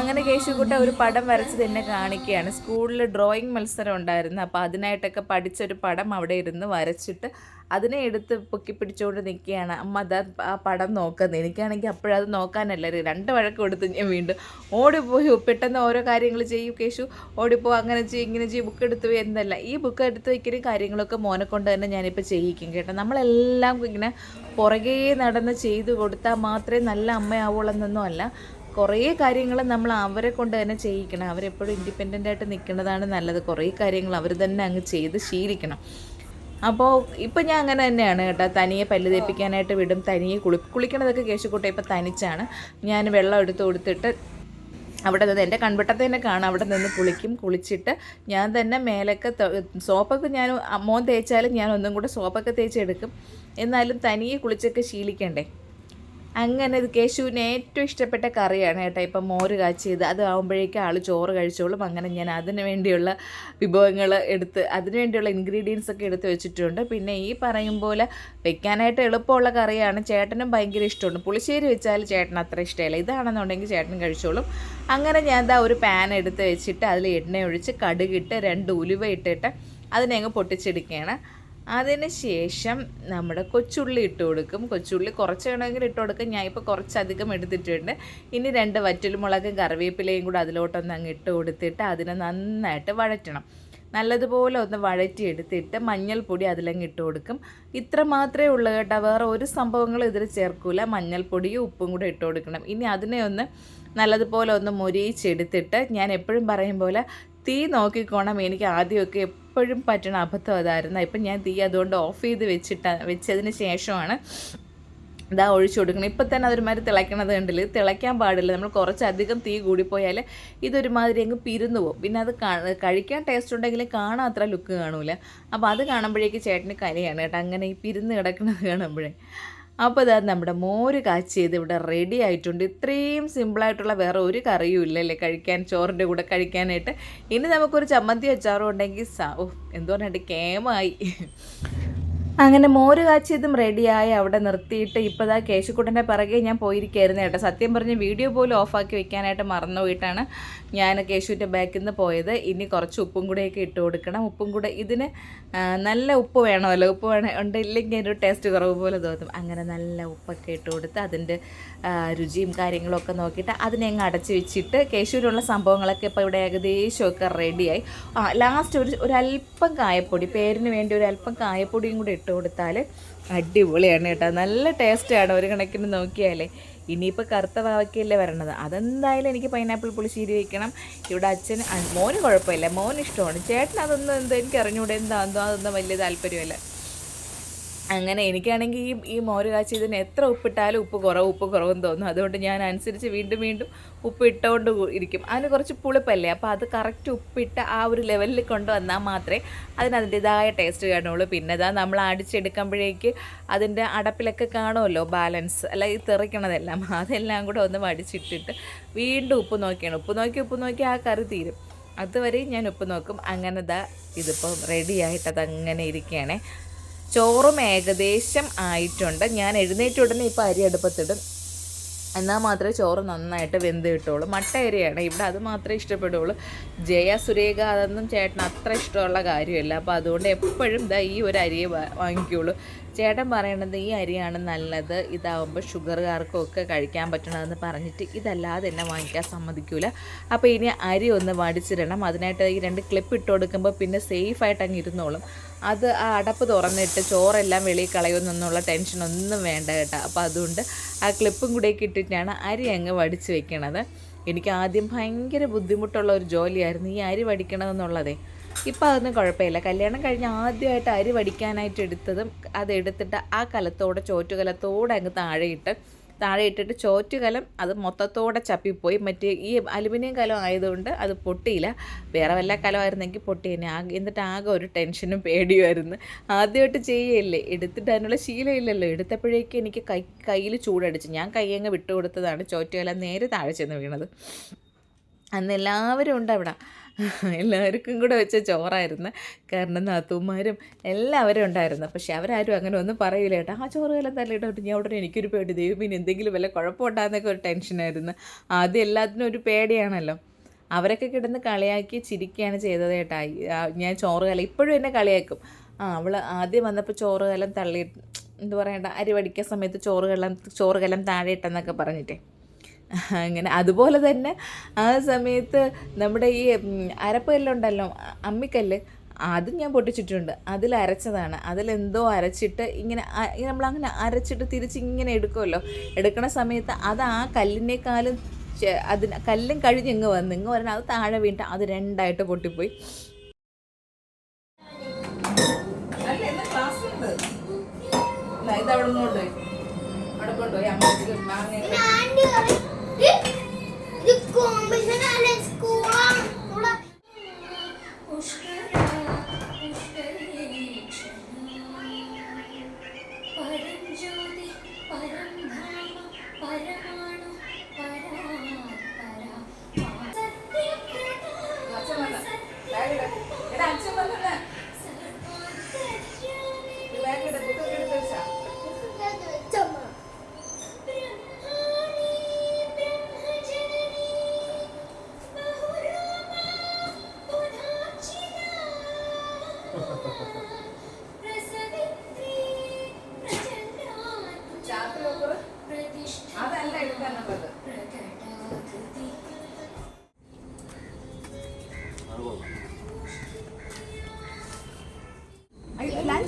അങ്ങനെ കേശുക്കുട്ട ഒരു പടം വരച്ചത് എന്നെ കാണിക്കുകയാണ് സ്കൂളിൽ ഡ്രോയിങ് മത്സരം ഉണ്ടായിരുന്നു. അപ്പോൾ അതിനായിട്ടൊക്കെ പഠിച്ചൊരു പടം അവിടെ ഇരുന്ന് വരച്ചിട്ട് അതിനെ എടുത്ത് പൊക്കി പിടിച്ചുകൊണ്ട് നിൽക്കുകയാണ് അമ്മ അതാ ആ പടം നോക്കുന്നത്. എനിക്കാണെങ്കിൽ അപ്പോഴത് നോക്കാനല്ല രണ്ട് വഴക്ക് കൊടുത്ത് ഞാൻ വീണ്ടും ഓടിപ്പോയി. പെട്ടെന്ന് ഓരോ കാര്യങ്ങൾ ചെയ്യും കേശു. ഓടിപ്പോ അങ്ങനെ ചെയ്യും ഇങ്ങനെ ചെയ്യും ബുക്ക് എടുത്തു പോയി എന്നല്ല. ഈ ബുക്ക് എടുത്ത് വയ്ക്കുന്ന കാര്യങ്ങളൊക്കെ മോനെ കൊണ്ട് തന്നെ ഞാനിപ്പോൾ ചെയ്യിക്കും കേട്ടോ. നമ്മളെല്ലാം ഇങ്ങനെ പുറകെ നടന്ന് ചെയ്തു കൊടുത്താൽ മാത്രമേ നല്ല അമ്മയാവുള്ളൂ അല്ല. കുറേ കാര്യങ്ങൾ നമ്മൾ അവരെ കൊണ്ട് തന്നെ ചെയ്യിക്കണം. അവരെപ്പോഴും ഇൻഡിപെൻഡന്റ് ആയിട്ട് നിൽക്കുന്നതാണ് നല്ലത്. കുറേ കാര്യങ്ങൾ അവർ തന്നെ അങ്ങ് ചെയ്ത് ശീലിക്കണം. അപ്പോൾ ഇപ്പം ഞാൻ അങ്ങനെ തന്നെയാണ് കേട്ടോ. തനിയെ പല്ല് തേപ്പിക്കാനായിട്ട് വിടും. തനിയെ കുളി കുളിക്കണതൊക്കെ കേശുക്കൂട്ടെ ഇപ്പം തനിച്ചാണ്. ഞാൻ വെള്ളം എടുത്ത് കൊടുത്തിട്ട് അവിടെ നിന്ന് എന്റെ കൺവെട്ടത്തെ തന്നെ കാണാം. അവിടെ നിന്ന് കുളിക്കും. കുളിച്ചിട്ട് ഞാൻ തന്നെ മേലൊക്കെ സോപ്പൊക്കെ ഞാൻ മോൻ തേച്ചാലും ഞാൻ ഒന്നും കൂടെ സോപ്പൊക്കെ തേച്ചെടുക്കും. എന്നാലും തനിയെ കുളിച്ചൊക്കെ ശീലിക്കണ്ടേ? അങ്ങനെ ഇത് കേശുവിന് ഏറ്റവും ഇഷ്ടപ്പെട്ട കറിയാണ് കേട്ടോ. ഇപ്പം മോര് കാച്ചിയത്. അത് ആകുമ്പോഴേക്കും ആൾ ചോറ് കഴിച്ചോളും. അങ്ങനെ ഞാൻ അതിന് വേണ്ടിയുള്ള വിഭവങ്ങൾ എടുത്ത് അതിന് വേണ്ടിയുള്ള ഇൻഗ്രീഡിയൻസ് ഒക്കെ എടുത്ത് വെച്ചിട്ടുണ്ട്. പിന്നെ ഈ പറയും പോലെ വെക്കാനായിട്ട് എളുപ്പമുള്ള കറിയാണ്. ചേട്ടനും ഭയങ്കര ഇഷ്ടമുണ്ട്. പുളിശ്ശേരി വെച്ചാൽ ചേട്ടൻ അത്ര ഇഷ്ടമല്ല. ഇതാണെന്നുണ്ടെങ്കിൽ ചേട്ടൻ കഴിച്ചോളും. അങ്ങനെ ഞാൻ എന്താ ഒരു പാൻ എടുത്ത് വെച്ചിട്ട് അതിൽ എണ്ണ ഒഴിച്ച് കടുകിട്ട് രണ്ട് ഉലുവ ഇട്ടിട്ട് അതിനെ അങ്ങ് പൊട്ടിച്ചെടുക്കുകയാണ്. അതിന് ശേഷം നമ്മുടെ കൊച്ചുള്ളി ഇട്ട് കൊടുക്കും. കൊച്ചുള്ളി കുറച്ച് വേണമെങ്കിൽ ഇട്ട് കൊടുക്കും. ഞാൻ ഇപ്പോൾ കുറച്ചധികം എടുത്തിട്ടുണ്ട്. ഇനി രണ്ട് വറ്റൽമുളകും കറിവേപ്പിലയും കൂടെ അതിലോട്ടൊന്ന് അങ്ങ് ഇട്ട് കൊടുത്തിട്ട് അതിനെ നന്നായിട്ട് വഴറ്റണം. നല്ലതുപോലെ ഒന്ന് വഴറ്റി എടുത്തിട്ട് മഞ്ഞൾപ്പൊടി അതിലങ്ങ് ഇട്ട് കൊടുക്കും. ഇത്ര മാത്രമേ ഉള്ളൂ കേട്ടോ. വേറെ ഒരു സംഭവങ്ങളും ഇതിൽ ചേർക്കൂല. മഞ്ഞൾപ്പൊടിയും ഉപ്പും കൂടെ ഇട്ട് കൊടുക്കണം. ഇനി അതിനെ ഒന്ന് നല്ലതുപോലെ ഒന്ന് മൊരിയിച്ചെടുത്തിട്ട് ഞാൻ എപ്പോഴും പറയും പോലെ തീ നോക്കിക്കോണം. എനിക്ക് ആദ്യമൊക്കെ എപ്പോഴും പറ്റണ അബദ്ധം അതായിരുന്നു. ഇപ്പം ഞാൻ തീ അതുകൊണ്ട് ഓഫ് ചെയ്ത് വെച്ചിട്ട വെച്ചതിന് ശേഷമാണ് ഇതാ ഒഴിച്ചു കൊടുക്കണം. ഇപ്പം തന്നെ അതൊരുമാതിരി തിളയ്ക്കണത് കണ്ടില്ല? തിളയ്ക്കാൻ പാടില്ല. നമ്മൾ കുറച്ചധികം തീ കൂടിപ്പോയാൽ ഇതൊരുമാതിരി അങ്ങ് പിരുന്നു പോകും. പിന്നെ അത് കഴിക്കാൻ ടേസ്റ്റ് ഉണ്ടെങ്കിൽ കാണാൻ അത്ര ലുക്ക് കാണൂല. അപ്പോൾ അത് കാണുമ്പോഴേക്ക് ചേട്ടന് കലയാണ് കേട്ടോ അങ്ങനെ ഈ പിരുന്ന് കിടക്കുന്നത് കാണുമ്പോഴേ. അപ്പോൾ ഇതാ നമ്മുടെ മോര് കാച്ചിയത് ഇവിടെ റെഡി ആയിട്ടുണ്ട്. ഇത്രയും സിമ്പിളായിട്ടുള്ള വേറെ ഒരു കറിയും ഇല്ലല്ലേ? കഴിക്കാൻ ചോറിന്റെ കൂടെ കഴിക്കാനായിട്ട്. ഇനി നമുക്കൊരു ചമ്മന്തി അച്ചാറും ഉണ്ടെങ്കിൽ സാ ഓ എന്തോ പറഞ്ഞിട്ട് കേമായി. അങ്ങനെ മോര് കാച്ചിയതും റെഡിയായി അവിടെ നിർത്തിയിട്ട് ഇപ്പോൾ ദാ കേശുക്കുട്ടന്റെ പിറകെ ഞാൻ പോയിരിക്കായിരുന്നു കേട്ടോ. സത്യം പറഞ്ഞ് വീഡിയോ പോലും ഓഫാക്കി വെക്കാനായിട്ട് മറന്നുപോയിട്ടാണ്. ഞാൻ കേശുവിന്റെ ബാക്കിൽ നിന്ന് പോയത്. ഇനി കുറച്ച് ഉപ്പും കൂടെയൊക്കെ ഇട്ട് കൊടുക്കണം. ഉപ്പും കൂടെ ഇതിന് നല്ല ഉപ്പ് വേണമല്ലോ. ഉപ്പ് വേണം ഉണ്ടില്ലെങ്കിൽ ഒരു ടേസ്റ്റ് കുറവ് പോലെ തോന്നും. അങ്ങനെ നല്ല ഉപ്പൊക്കെ ഇട്ട് കൊടുത്ത് അതിന്റെ രുചിയും കാര്യങ്ങളൊക്കെ നോക്കിയിട്ട് അതിനെ അങ്ങ് അടച്ച് വെച്ചിട്ട് കേശുവിനുള്ള സംഭവങ്ങളൊക്കെ ഇപ്പോൾ ഇവിടെ ഏകദേശമൊക്കെ റെഡിയായി ലാസ്റ്റ് ഒരു ഒരല്പം കായപ്പൊടി പേരിന് വേണ്ടി ഒരു അല്പം കായപ്പൊടിയും കൂടി ഇട്ട് കൊടുത്താൽ അടിപൊളിയാണ് കേട്ടോ. നല്ല ടേസ്റ്റാണ് ഒരു കണക്കിന് നോക്കിയാലേ. ഇനിയിപ്പോൾ കറുത്ത വാവയ്ക്കല്ലേ വരണത്? അതെന്തായാലും എനിക്ക് പൈനാപ്പിൾ പുളിശ്ശേരി വയ്ക്കണം ഇവിടെ അച്ഛൻ മോന് കുഴപ്പമില്ല. മോന് ഇഷ്ടമാണ്. ചേട്ടൻ അതൊന്നും എന്തോ എനിക്ക് അറിഞ്ഞൂടെ എന്താ എന്തോ അതൊന്നും വലിയ താല്പര്യമല്ല. അങ്ങനെ എനിക്കാണെങ്കിൽ ഈ ഈ മോര് കാച്ചിയതിന് എത്ര ഉപ്പിട്ടാലും ഉപ്പ് കുറവ് ഉപ്പ് കുറവെന്ന് തോന്നും. അതുകൊണ്ട് ഞാൻ അനുസരിച്ച് വീണ്ടും വീണ്ടും ഉപ്പ് ഇട്ടുകൊണ്ട് ഇരിക്കും. അതിന് കുറച്ച് പുളിപ്പല്ലേ? അപ്പോൾ അത് കറക്റ്റ് ഉപ്പിട്ട് ആ ഒരു ലെവലിൽ കൊണ്ടുവന്നാൽ മാത്രമേ അതിന് അതിന്റെതായ ടേസ്റ്റ് കാണുള്ളൂ. പിന്നെ ഇതാ നമ്മൾ അടിച്ചെടുക്കുമ്പോഴേക്ക് അതിന്റെ അടപ്പിലൊക്കെ കാണുമല്ലോ ബാലൻസ് അല്ല ഈ തെറിക്കണതെല്ലാം. അതെല്ലാം കൂടെ ഒന്ന് അടിച്ചിട്ടിട്ട് വീണ്ടും ഉപ്പ് നോക്കിയാണ്. ഉപ്പ് നോക്കി ഉപ്പ് നോക്കി ആ കറി തീരും. അതുവരെ ഞാൻ ഉപ്പ് നോക്കും. അങ്ങനെ ദാ ഇതിപ്പം റെഡി ആയിട്ട് അതങ്ങനെ ഇരിക്കുകയാണേ. ചോറും ഏകദേശം ആയിട്ടുണ്ട്. ഞാൻ എഴുന്നേറ്റ് ഉടനെ ഇപ്പോൾ അരി അടുപ്പത്തിടും. എന്നാൽ മാത്രമേ ചോറ് നന്നായിട്ട് വെന്ത് കിട്ടുള്ളൂ മട്ട അരിയാണ്. ഇവിടെ അത് മാത്രമേ ഇഷ്ടപ്പെടുള്ളൂ ജയ സുരേഖ അതൊന്നും ചേട്ടൻ അത്ര ഇഷ്ടമുള്ള കാര്യമല്ല. അപ്പോൾ അതുകൊണ്ട് എപ്പോഴും ഇതാ ഈ ഒരു അരിയെ വാങ്ങിക്കുള്ളൂ ചേട്ടൻ പറയണത് ഈ അരിയാണ് നല്ലത്. ഇതാവുമ്പോൾ ഷുഗറുകാർക്കും ഒക്കെ കഴിക്കാൻ പറ്റണതെന്ന് പറഞ്ഞിട്ട് ഇതല്ലാതെ എന്നെ വാങ്ങിക്കാൻ സമ്മതിക്കൂല. അപ്പോൾ ഇനി അരി ഒന്ന് വടിച്ചിടണം. അതിനായിട്ട് ഈ രണ്ട് ക്ലിപ്പ് ഇട്ട് കൊടുക്കുമ്പോൾ പിന്നെ സേഫായിട്ട് അങ്ങ് ഇരുന്നോളും. അത് ആ അടപ്പ് തുറന്നിട്ട് ചോറെല്ലാം വെളിയിൽ കളയുമെന്നുള്ള ടെൻഷൻ ഒന്നും വേണ്ട കേട്ടോ. അപ്പോൾ അതുകൊണ്ട് ആ ക്ലിപ്പും കൂടെയൊക്കെ ഇട്ടിട്ടാണ് അരി അങ്ങ് വടിച്ച് വെക്കണത്. എനിക്ക് ആദ്യം ഭയങ്കര ബുദ്ധിമുട്ടുള്ള ഒരു ജോലിയായിരുന്നു ഈ അരി വടിക്കണമെന്നുള്ളതേ ഇപ്പോൾ അതൊന്നും കുഴപ്പമില്ല. കല്യാണം കഴിഞ്ഞ് ആദ്യമായിട്ട് അരി വടിക്കാനായിട്ട് എടുത്തതും അതെടുത്തിട്ട് ആ കലത്തോടെ ചോറ്റുകലത്തോടെ അങ്ങ് താഴെയിട്ട് താഴെ ഇട്ടിട്ട് ചോറ്റ് കലം അത് മൊത്തത്തോടെ ചപ്പിപ്പോയി. മറ്റേ ഈ അലുമിനിയം കലം ആയതുകൊണ്ട് അത് പൊട്ടിയില്ല. വേറെ വല്ല കലമായിരുന്നെങ്കിൽ പൊട്ടിയേനെ. ആകെ എന്നിട്ട് ആകെ ഒരു ടെൻഷനും പേടിയുമായിരുന്നു. ആദ്യമായിട്ട് ചെയ്യല്ലേ? എടുത്തിട്ട് അതിനുള്ള ശീലമില്ലല്ലോ. എടുത്തപ്പോഴേക്കും എനിക്ക് കൈ കയ്യിൽ ചൂടടിച്ച്. ഞാൻ കൈ അങ്ങ് വിട്ടുകൊടുത്തതാണ് ചോറ്റുകലം നേരെ താഴെ ചെന്ന് വീണത്. അന്ന് എല്ലാവരും ഉണ്ട് അവിടെ എല്ലാവർക്കും കൂടെ വെച്ച ചോറായിരുന്നു. കാരണം നാത്തൂമാരും എല്ലാവരും ഉണ്ടായിരുന്നു. പക്ഷേ അവരാരും അങ്ങനെ ഒന്നും പറയില്ല കേട്ടോ. ആ ചോറ് എല്ലാം തല്ലിയിട്ട് ഞാൻ ഉടനെ എനിക്കൊരു പേടി. ദൈവം എന്തെങ്കിലും വല്ല കുഴപ്പമുണ്ടാകുന്നൊക്കെ ഒരു ടെൻഷനായിരുന്നു ആദ്യം എല്ലാത്തിനും ഒരു പേടിയാണല്ലോ. അവരൊക്കെ കിടന്ന് കളിയാക്കി ചിരിക്കുകയാണ് ചെയ്തത് കേട്ടാ. ഞാൻ ചോറ് കല ഇപ്പോഴും എന്നെ കളിയാക്കും. ആ അവൾ ആദ്യം വന്നപ്പോൾ ചോറ് കലം തള്ളി എന്ത് പറയണ്ട അരി വടിക്കുന്ന സമയത്ത് ചോറ് കലം ചോറ് കലം താഴെ ഇട്ടെന്നൊക്കെ പറഞ്ഞിട്ടേ. അങ്ങനെ അതുപോലെ തന്നെ ആ സമയത്ത് നമ്മുടെ ഈ അരപ്പല്ലുണ്ടല്ലോ അമ്മിക്കല്ല് അതും ഞാൻ പൊട്ടിച്ചിട്ടുണ്ട്. അതിൽ അരച്ചതാണ്. അതിലെന്തോ അരച്ചിട്ട് ഇങ്ങനെ നമ്മൾ അങ്ങനെ അരച്ചിട്ട് തിരിച്ചിങ്ങനെ എടുക്കുമല്ലോ. എടുക്കണ സമയത്ത് അത് ആ കല്ലിനേക്കാളും അതിന് കല്ലും കഴിഞ്ഞ് ഇങ്ങ് വന്ന് ഇങ്ങ് പറഞ്ഞാൽ അത് താഴെ വീണിട്ട് അത് രണ്ടായിട്ട് പൊട്ടിപ്പോയി. ഇതവിടെ കൊണ്ടുപോയി അവിടെ കൊണ്ടുപോയി. അമ്മ "ഇത് ഇത്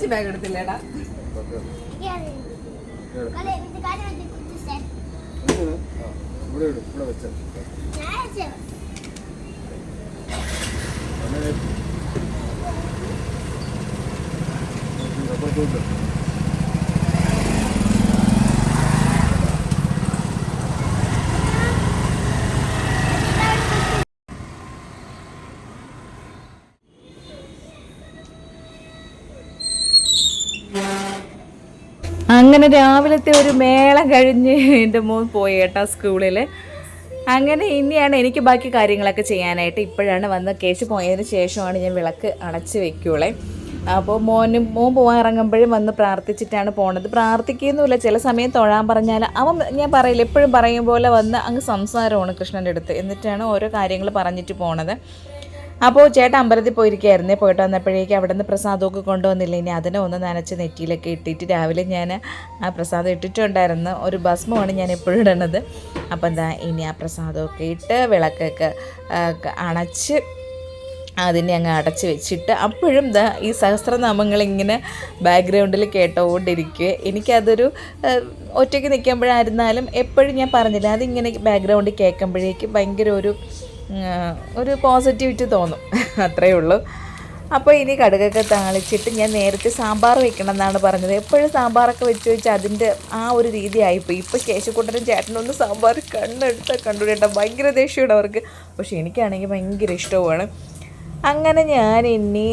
ലഞ്ച് ബാഗ് എടുത്തില്ലേടാ? ഇവിടെ ഇടും ഇവിടെ വെച്ചാൽ റബ്ബർ തൂക്ക് അങ്ങനെ രാവിലത്തെ ഒരു മേളം കഴിഞ്ഞ് എന്റെ മോൻ പോയി കേട്ടോ സ്കൂളിൽ അങ്ങനെ ഇനിയാണ് എനിക്ക് ബാക്കി കാര്യങ്ങളൊക്കെ ചെയ്യാനായിട്ട് ഇപ്പോഴാണ് വന്ന് കേസ് പോയതിന് ശേഷമാണ് ഞാൻ വിളക്ക് അടച്ച് വെക്കുള്ളേ. അപ്പോൾ മോനും മോൻ പോകാൻ ഇറങ്ങുമ്പോഴും വന്ന് പ്രാർത്ഥിച്ചിട്ടാണ് പോണത്. പ്രാർത്ഥിക്കുന്നില്ല ചില സമയം തൊഴാൻ പറഞ്ഞാൽ അവൻ ഞാൻ പറയില്ല. എപ്പോഴും പറയും പോലെ വന്ന് അങ്ങ് സംസാരമാണ് കൃഷ്ണന്റെ അടുത്ത്. എന്നിട്ടാണ് ഓരോ കാര്യങ്ങൾ പറഞ്ഞിട്ട് പോണത്. അപ്പോൾ ചേട്ടൻ അമ്പലത്തിൽ പോയിരിക്കുകയായിരുന്നേ പോയിട്ട് വന്നപ്പോഴേക്ക് അവിടെ നിന്ന് പ്രസാദമൊക്കെ കൊണ്ടുവന്നില്ല. ഇനി അതിനെ ഒന്ന് നനച്ച് നെറ്റിയിലൊക്കെ ഇട്ടിട്ട് രാവിലെ ഞാൻ ആ പ്രസാദം ഇട്ടിട്ടുണ്ടായിരുന്നു. ഒരു ഭസ്മമാണ് ഞാൻ എപ്പോഴും ഇടണത്. അപ്പോൾ എന്താ ഇനി ആ പ്രസാദമൊക്കെ ഇട്ട് വിളക്കൊക്കെ അണച്ച് അതിനെ അങ്ങ് അടച്ച് വെച്ചിട്ട് അപ്പോഴും ദാ ഈ സഹസ്രനാമങ്ങൾ ഇങ്ങനെ ബാക്ക്ഗ്രൗണ്ടിൽ കേട്ടോണ്ടിരിക്കുക എനിക്കതൊരു ഒറ്റയ്ക്ക് നിൽക്കുമ്പോഴായിരുന്നാലും എപ്പോഴും ഞാൻ പറഞ്ഞില്ല. അതിങ്ങനെ ബാക്ക്ഗ്രൗണ്ടിൽ കേൾക്കുമ്പോഴേക്കും ഭയങ്കര ഒരു ഒരു പോസിറ്റിവിറ്റി തോന്നും. അത്രയേ ഉള്ളൂ. അപ്പോൾ ഇനി കടുകൊക്കെ താളിച്ചിട്ട് ഞാൻ നേരത്തെ സാമ്പാർ വെക്കണം എന്നാണ് പറഞ്ഞത്. എപ്പോഴും സാമ്പാറൊക്കെ വെച്ച് വെച്ച് അതിന്റെ ആ ഒരു രീതി ആയിപ്പോയി ഇപ്പോൾ കേശുക്കുട്ടനും ചേട്ടനും ഒന്ന് സാമ്പാർ കണ്ണെടുത്താൽ കണ്ടുകൂടേണ്ട ഭയങ്കര ദേഷ്യമാണ് അവർക്ക്. പക്ഷേ എനിക്കാണെങ്കിൽ ഭയങ്കര ഇഷ്ടവുമാണ്. അങ്ങനെ ഞാൻ ഇനി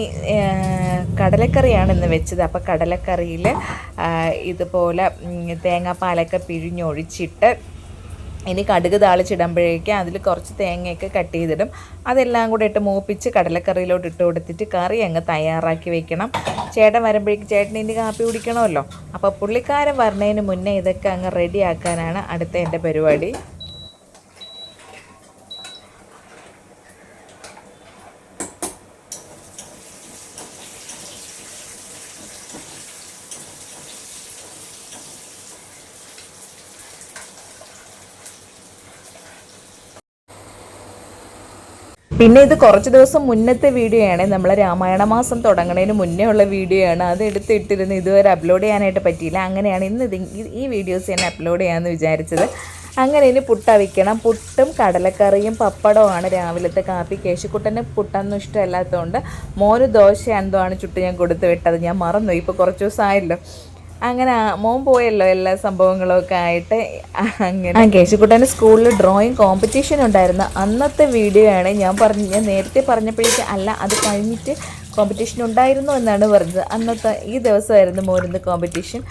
കടലക്കറിയാണ് ഇന്ന് വെച്ചത്. അപ്പോൾ കടലക്കറിയിൽ ഇതുപോലെ തേങ്ങാപ്പാലൊക്കെ പിഴിഞ്ഞൊഴിച്ചിട്ട് ഇനി കടുക് താളിച്ചിടുമ്പോഴേക്ക് അതിൽ കുറച്ച് തേങ്ങയൊക്കെ കട്ട് ചെയ്തിടും. അതെല്ലാം കൂടെ ഇട്ട് മൂപ്പിച്ച് കടലക്കറിയിലോട്ട് ഇട്ട് കൊടുത്തിട്ട് കറി അങ്ങ് തയ്യാറാക്കി വെക്കണം. ചേട്ടൻ വരുമ്പോഴേക്ക് ചേട്ടൻ ഇനി കാപ്പി കുടിക്കണമല്ലോ. അപ്പോൾ പുള്ളിക്കാരൻ വരണതിന് മുന്നേ ഇതൊക്കെ അങ്ങ് റെഡിയാക്കാനാണ് അടുത്ത എന്റെ പരിപാടി. പിന്നെ ഇത് കുറച്ച് ദിവസം മുന്നത്തെ വീഡിയോ ആണ് നമ്മൾ രാമായണ മാസം തുടങ്ങുന്നതിന് മുന്നേ ഉള്ള വീഡിയോ ആണ് അത് എടുത്തിട്ടിരുന്ന് ഇതുവരെ അപ്ലോഡ് ചെയ്യാനായിട്ട് പറ്റിയില്ല. അങ്ങനെയാണ് ഇന്ന് ഇത് ഈ- ഈ വീഡിയോസ് ഞാൻ അപ്ലോഡ് ചെയ്യാമെന്ന് വിചാരിച്ചത്. അങ്ങനെ ഇനി പുട്ട വയ്ക്കണം പുട്ടും കടലക്കറിയും പപ്പടവുമാണ് രാവിലത്തെ കാപ്പി. കേശുക്കുട്ടന് പുട്ടൊന്നും ഇഷ്ടമല്ലാത്തതുകൊണ്ട് മോന് ദോശ എന്തോ ആണ് ചുട്ട് ഞാൻ കൊടുത്തു വിട്ടത്. ഞാൻ മറന്നു ഇപ്പോൾ കുറച്ച് ദിവസമായല്ലോ അങ്ങനെ മോൻ പോയല്ലോ എല്ലാ സംഭവങ്ങളൊക്കെ ആയിട്ട്. അങ്ങനെ. കേശുക്കുട്ടന്റെ സ്കൂളിൽ ഡ്രോയിങ് കോമ്പറ്റീഷൻ ഉണ്ടായിരുന്നു. അന്നത്തെ വീഡിയോ ആണ് ഞാൻ പറഞ്ഞ് ഞാൻ നേരത്തെ പറഞ്ഞപ്പോഴേക്ക് അല്ല അത് കഴിഞ്ഞിട്ട് കോമ്പറ്റീഷൻ ഉണ്ടായിരുന്നു എന്നാണ് പറഞ്ഞത്. അന്നത്തെ ഈ ദിവസമായിരുന്നു മോരുന്ന് കോമ്പറ്റീഷൻ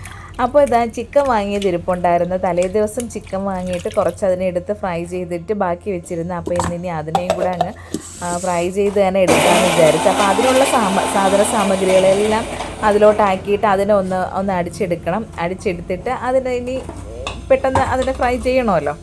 അപ്പോൾ ഇതാ ചിക്കൻ വാങ്ങിയത് ഇരിപ്പുണ്ടായിരുന്നു. തലേ ദിവസം ചിക്കൻ വാങ്ങിയിട്ട് കുറച്ച് അതിനെ എടുത്ത് ഫ്രൈ ചെയ്തിട്ട് ബാക്കി വെച്ചിരുന്നു. അപ്പോൾ ഇന്നിനി അതിനെയും കൂടെ അങ്ങ് ഫ്രൈ ചെയ്ത് തന്നെ എടുക്കാമെന്ന് വിചാരിച്ചു. അപ്പോൾ അതിനുള്ള സാമ സാധന സാമഗ്രികളെല്ലാം അതിലോട്ടാക്കിയിട്ട് അതിനെ ഒന്ന് ഒന്ന് അടിച്ചെടുക്കണം. അടിച്ചെടുത്തിട്ട് അതിനെ ഇനി പെട്ടെന്ന് അതിനെ ഫ്രൈ ചെയ്യണമല്ലോ.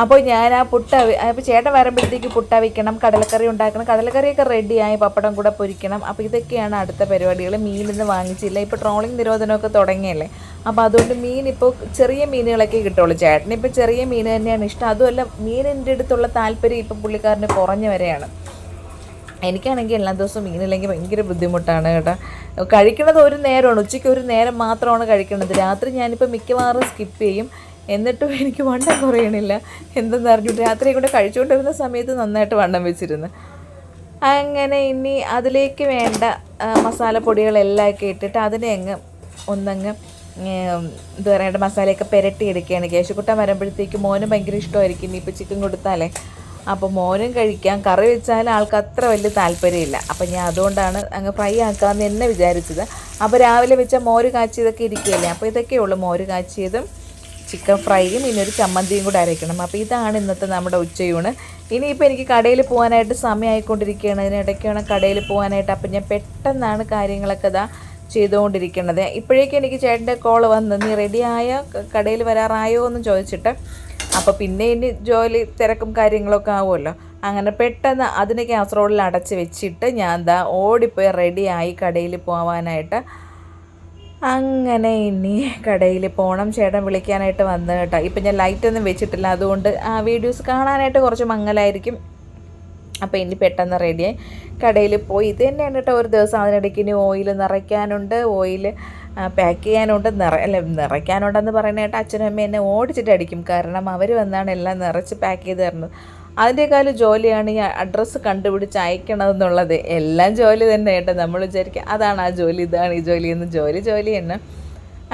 അപ്പോൾ ഞാൻ ആ പുട്ട അപ്പോൾ ചേട്ടൻ വരുമ്പോഴത്തേക്ക് പുട്ട വയ്ക്കണം കടലക്കറി ഉണ്ടാക്കണം. കടലക്കറിയൊക്കെ റെഡിയായി പപ്പടം കൂടെ പൊരിക്കണം. അപ്പോൾ ഇതൊക്കെയാണ് അടുത്ത പരിപാടികൾ. മീനൊന്നും വാങ്ങിച്ചില്ല. ഇപ്പോൾ ട്രോളിംഗ് നിരോധനമൊക്കെ തുടങ്ങിയല്ലേ? അപ്പോൾ അതുകൊണ്ട് മീൻ ഇപ്പോൾ ചെറിയ മീനുകളൊക്കെ കിട്ടുള്ളൂ ചേട്ടന്. ഇപ്പോൾ ചെറിയ മീൻ തന്നെയാണ് ഇഷ്ടം. അതുമല്ല മീനിന്റെ അടുത്തുള്ള താല്പര്യം ഇപ്പോൾ പുള്ളിക്കാരന് കുറഞ്ഞു വരെയാണ് എനിക്കാണെങ്കിൽ എല്ലാ ദിവസവും മീനില്ലെങ്കിൽ ഭയങ്കര ബുദ്ധിമുട്ടാണ് കേട്ടോ. കഴിക്കുന്നത് ഒരു നേരമാണ്. ഉച്ചയ്ക്ക് ഒരു നേരം മാത്രമാണ് കഴിക്കുന്നത് രാത്രി ഞാനിപ്പോൾ മിക്കവാറും സ്കിപ്പ് ചെയ്യും. എന്നിട്ടും എനിക്ക് വണ്ണം കുറയണില്ല. എന്തെന്ന് അറിഞ്ഞിട്ട് രാത്രി കൂടെ കഴിച്ചുകൊണ്ടിരുന്ന സമയത്ത് നന്നായിട്ട് വണ്ണം വെച്ചിരുന്നു. അങ്ങനെ ഇനി അതിലേക്ക് വേണ്ട മസാല മസാലപ്പൊടികളെല്ലാം ഇട്ടിട്ട് അതിനെ അങ്ങ് ഒന്നങ്ങ് എന്താ പറയണ്ട മസാലയൊക്കെ പുരട്ടി എടുക്കുകയാണ് കേശുക്കുട്ടൻ വരുമ്പോഴത്തേക്ക് മോനും ഭയങ്കര ഇഷ്ടമായിരിക്കും. ഇനിയിപ്പോൾ ചിക്കൻ കൊടുത്താലേ. അപ്പോൾ മോനും കഴിക്കാം. കറി വെച്ചാൽ ആൾക്ക് അത്ര വലിയ താല്പര്യമില്ല. അപ്പം ഞാൻ അതുകൊണ്ടാണ് അങ്ങ് ഫ്രൈ ആക്കാമെന്ന് തന്നെ വിചാരിച്ചത്. അപ്പോൾ രാവിലെ വെച്ച മോര് കാച്ചിയതൊക്കെ ഇരിക്കുകയല്ലേ? അപ്പോൾ ഇതൊക്കെയുള്ളൂ മോര് കാച്ചിയതും ചിക്കൻ ഫ്രൈയും ഇനി ഒരു ചമ്മന്തിയും കൂടെ അരയ്ക്കണം. അപ്പോൾ ഇതാണ് ഇന്നത്തെ നമ്മുടെ ഉച്ചയൂണ് ഇനിയിപ്പോൾ എനിക്ക് കടയിൽ പോകാനായിട്ട് സമയമായിക്കൊണ്ടിരിക്കുകയാണ് അതിനിടയ്ക്കാണ് കടയിൽ പോകാനായിട്ട് അപ്പം ഞാൻ പെട്ടെന്നാണ് കാര്യങ്ങളൊക്കെ ഇതാ ചെയ്തുകൊണ്ടിരിക്കുന്നത്. ഇപ്പോഴേക്കും എനിക്ക് ചേട്ടന്റെ കോൾ വന്ന്. നീ റെഡിയായ കടയിൽ വരാറായോ എന്ന് ചോദിച്ചിട്ട്. അപ്പോൾ പിന്നെ ഇനി ജോലി തിരക്കും കാര്യങ്ങളൊക്കെ ആവുമല്ലോ. അങ്ങനെ പെട്ടെന്ന് അതിനെ കാസറോളിൽ അടച്ച് വെച്ചിട്ട് ഞാൻ എന്താ ഓടിപ്പോയി റെഡിയായി കടയിൽ പോകാനായിട്ട് അങ്ങനെ ഇനി കടയിൽ പോണം. ചേട്ടൻ വിളിക്കാനായിട്ട് വന്നു കേട്ടോ. ഇപ്പം ഞാൻ ലൈറ്റൊന്നും വെച്ചിട്ടില്ല. അതുകൊണ്ട് ആ വീഡിയോസ് കാണാനായിട്ട് കുറച്ച് മങ്ങലായിരിക്കും അപ്പോൾ ഇനി പെട്ടെന്ന് റെഡിയായി കടയിൽ പോയി. ഇത് തന്നെയാണ് കേട്ടോ ഒരു ദിവസം. അതിനിടയ്ക്ക് ഇനി ഓയിൽ നിറയ്ക്കാനുണ്ട്. ഓയിൽ പാക്ക് ചെയ്യാനുണ്ട്. നിറ അല്ല നിറയ്ക്കാനുണ്ടെന്ന് പറയുന്നതായിട്ട് അച്ഛനും അമ്മയും എന്നെ ഓടിച്ചിട്ട് അടിക്കും. കാരണം അവർ വന്നാണ് എല്ലാം നിറച്ച് പാക്ക് ചെയ്ത് തരുന്നത്. അതിന്റെക്കാളും ജോലിയാണ് ഈ അഡ്രസ്സ് കണ്ടുപിടിച്ച് അയക്കണമെന്നുള്ളത് എല്ലാം ജോലി തന്നെ കേട്ടോ. നമ്മൾ വിചാരിക്കുക അതാണ് ആ ജോലി ഇതാണ് ഈ ജോലി എന്ന് ജോലി ജോലി തന്നെ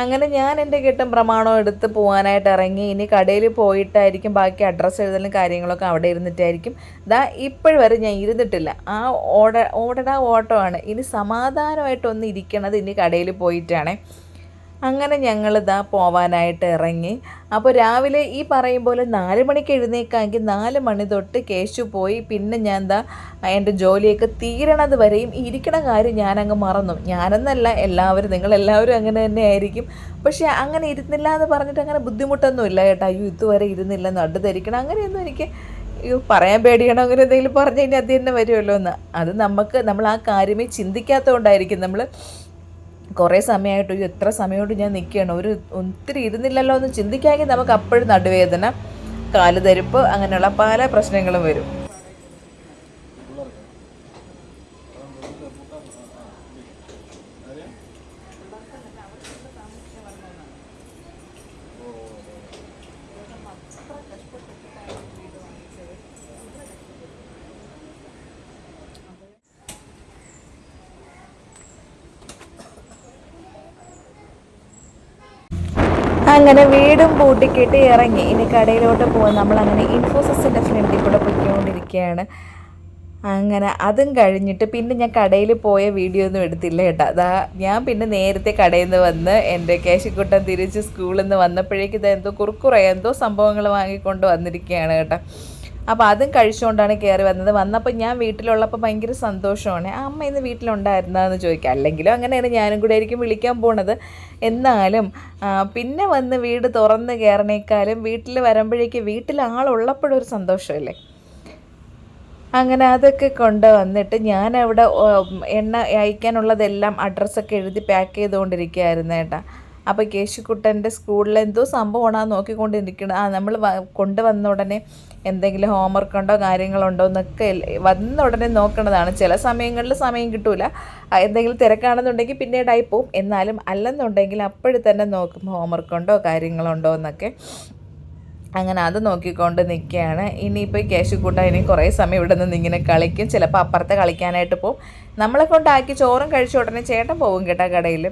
അങ്ങനെ ഞാൻ എന്റെ കിട്ടും പ്രമാണം എടുത്ത് പോകാനായിട്ട് ഇറങ്ങി. ഇനി കടയിൽ പോയിട്ടായിരിക്കും ബാക്കി അഡ്രസ്സ് എഴുതലും കാര്യങ്ങളൊക്കെ അവിടെ ഇരുന്നിട്ടായിരിക്കും. ദാ ഇപ്പോഴും വരെ ഞാൻ ഇരുന്നിട്ടില്ല. ആ ഓട ഓടട ഓട്ടോ ആണ് ഇനി സമാധാനമായിട്ടൊന്ന് ഇരിക്കണത് ഇനി കടയിൽ പോയിട്ടാണ്. അങ്ങനെ ഞങ്ങൾ ഇതാ പോവാനായിട്ട് ഇറങ്ങി. അപ്പോൾ രാവിലെ ഈ പറയും പോലെ നാല് മണിക്ക് എഴുന്നേക്കാമെങ്കിൽ നാല് മണി തൊട്ട് കേശു പോയി. പിന്നെ ഞാൻ എന്താ എന്റെ ജോലിയൊക്കെ തീരണത് വരെയും ഇരിക്കണ കാര്യം ഞാനങ്ങ് മറന്നു. ഞാനെന്നല്ല എല്ലാവരും നിങ്ങളെല്ലാവരും അങ്ങനെ തന്നെ ആയിരിക്കും. പക്ഷേ അങ്ങനെ ഇരുന്നില്ല എന്ന് പറഞ്ഞിട്ട് അങ്ങനെ ബുദ്ധിമുട്ടൊന്നും ഇല്ല കേട്ടോ. അയ്യോ ഇതുവരെ ഇരുന്നില്ല നടുധരിക്കണം ധരിക്കണം അങ്ങനെയൊന്നും എനിക്ക് പറയാൻ പേടിയാണോ അങ്ങനെ എന്തെങ്കിലും പറഞ്ഞു കഴിഞ്ഞാൽ അത് തന്നെ വരുമല്ലോ എന്ന്. അത് നമുക്ക് നമ്മൾ ആ കാര്യമേ ചിന്തിക്കാത്തതുകൊണ്ടായിരിക്കും നമ്മൾ കുറേ സമയമായിട്ട് ഒരു എത്ര സമയമായിട്ട് ഞാൻ നിൽക്കുകയാണ്. ഒരു ഒത്തിരി ഇരുന്നില്ലല്ലോ എന്ന് ചിന്തിക്കാമെങ്കിൽ നമുക്ക് അപ്പോഴും നടുവേദന കാലുതരിപ്പ് അങ്ങനെയുള്ള പല പ്രശ്നങ്ങളും വരും. അങ്ങനെ വീടും പൂട്ടിക്കിട്ട് ഇറങ്ങി ഇനി കടയിലോട്ട് പോകാൻ നമ്മളങ്ങനെ ഇൻഫോസിസിന്റെ ഫ്രണ്ടിൽ കൂടെ പൊയ്ക്കൊണ്ടിരിക്കുകയാണ് അങ്ങനെ അതും കഴിഞ്ഞിട്ട് പിന്നെ ഞാൻ കടയിൽ പോയ വീഡിയോ ഒന്നും എടുത്തില്ല കേട്ടോ. അതാ ഞാൻ പിന്നെ നേരത്തെ കടയിൽ നിന്ന് വന്ന് എന്റെ കേശിക്കുട്ടൻ തിരിച്ച് സ്കൂളിൽ നിന്ന് വന്നപ്പോഴേക്കും ഇത് എന്തോ കുറുക്കുറ എന്തോ സംഭവങ്ങൾ വാങ്ങിക്കൊണ്ട് വന്നിരിക്കുകയാണ് കേട്ടോ. അപ്പോൾ അതും കഴിച്ചുകൊണ്ടാണ് കയറി വന്നത്. വന്നപ്പോൾ ഞാൻ വീട്ടിലുള്ളപ്പോൾ ഭയങ്കര സന്തോഷമാണ്. അമ്മ ഇന്ന് വീട്ടിലുണ്ടായിരുന്നതെന്ന് ചോദിക്കുക അല്ലെങ്കിലും അങ്ങനെയാണ് ഞാനും കൂടെ ആയിരിക്കും വിളിക്കാൻ പോണത്. എന്നാലും പിന്നെ വന്ന് വീട് തുറന്ന് കയറണേക്കാളും വീട്ടിൽ വരുമ്പോഴേക്ക് വീട്ടിൽ ആളുള്ളപ്പോഴൊരു സന്തോഷമല്ലേ? അങ്ങനെ അതൊക്കെ കൊണ്ട് വന്നിട്ട് ഞാൻ അവിടെ എണ്ണ അയക്കാനുള്ളതെല്ലാം അഡ്രസ്സൊക്കെ എഴുതി പാക്ക് ചെയ്തുകൊണ്ടിരിക്കുകയായിരുന്നു ഏട്ടാ. അപ്പോൾ കേശുക്കുട്ടന്റെ സ്കൂളിൽ എന്തോ സംഭവമാണ് ആ നോക്കിക്കൊണ്ടിരിക്കുന്നത് ആ നമ്മൾ കൊണ്ടുവന്ന ഉടനെ എന്തെങ്കിലും ഹോംവർക്ക് ഉണ്ടോ കാര്യങ്ങളുണ്ടോ എന്നൊക്കെ വന്ന ഉടനെ നോക്കേണ്ടതാണ് ചില സമയങ്ങളിൽ സമയം കിട്ടൂല. എന്തെങ്കിലും തിരക്കാണെന്നുണ്ടെങ്കിൽ പിന്നീടായി പോവും. എന്നാലും അല്ലെന്നുണ്ടെങ്കിൽ അപ്പോഴും തന്നെ നോക്കും ഹോംവർക്ക് ഉണ്ടോ കാര്യങ്ങളുണ്ടോ എന്നൊക്കെ. അങ്ങനെ അത് നോക്കിക്കൊണ്ട് നിൽക്കുകയാണ്. ഇനിയിപ്പോൾ കേശുക്കൂട്ട ഇനി കുറേ സമയം ഇവിടെ നിന്ന് ഇങ്ങനെ കളിക്കും. ചിലപ്പോൾ അപ്പുറത്തെ കളിക്കാനായിട്ട് പോവും. നമ്മളെ കൊണ്ടാക്കി ചോറും കഴിച്ച ഉടനെ ചേട്ടൻ പോവും കേട്ടോ കടയിൽ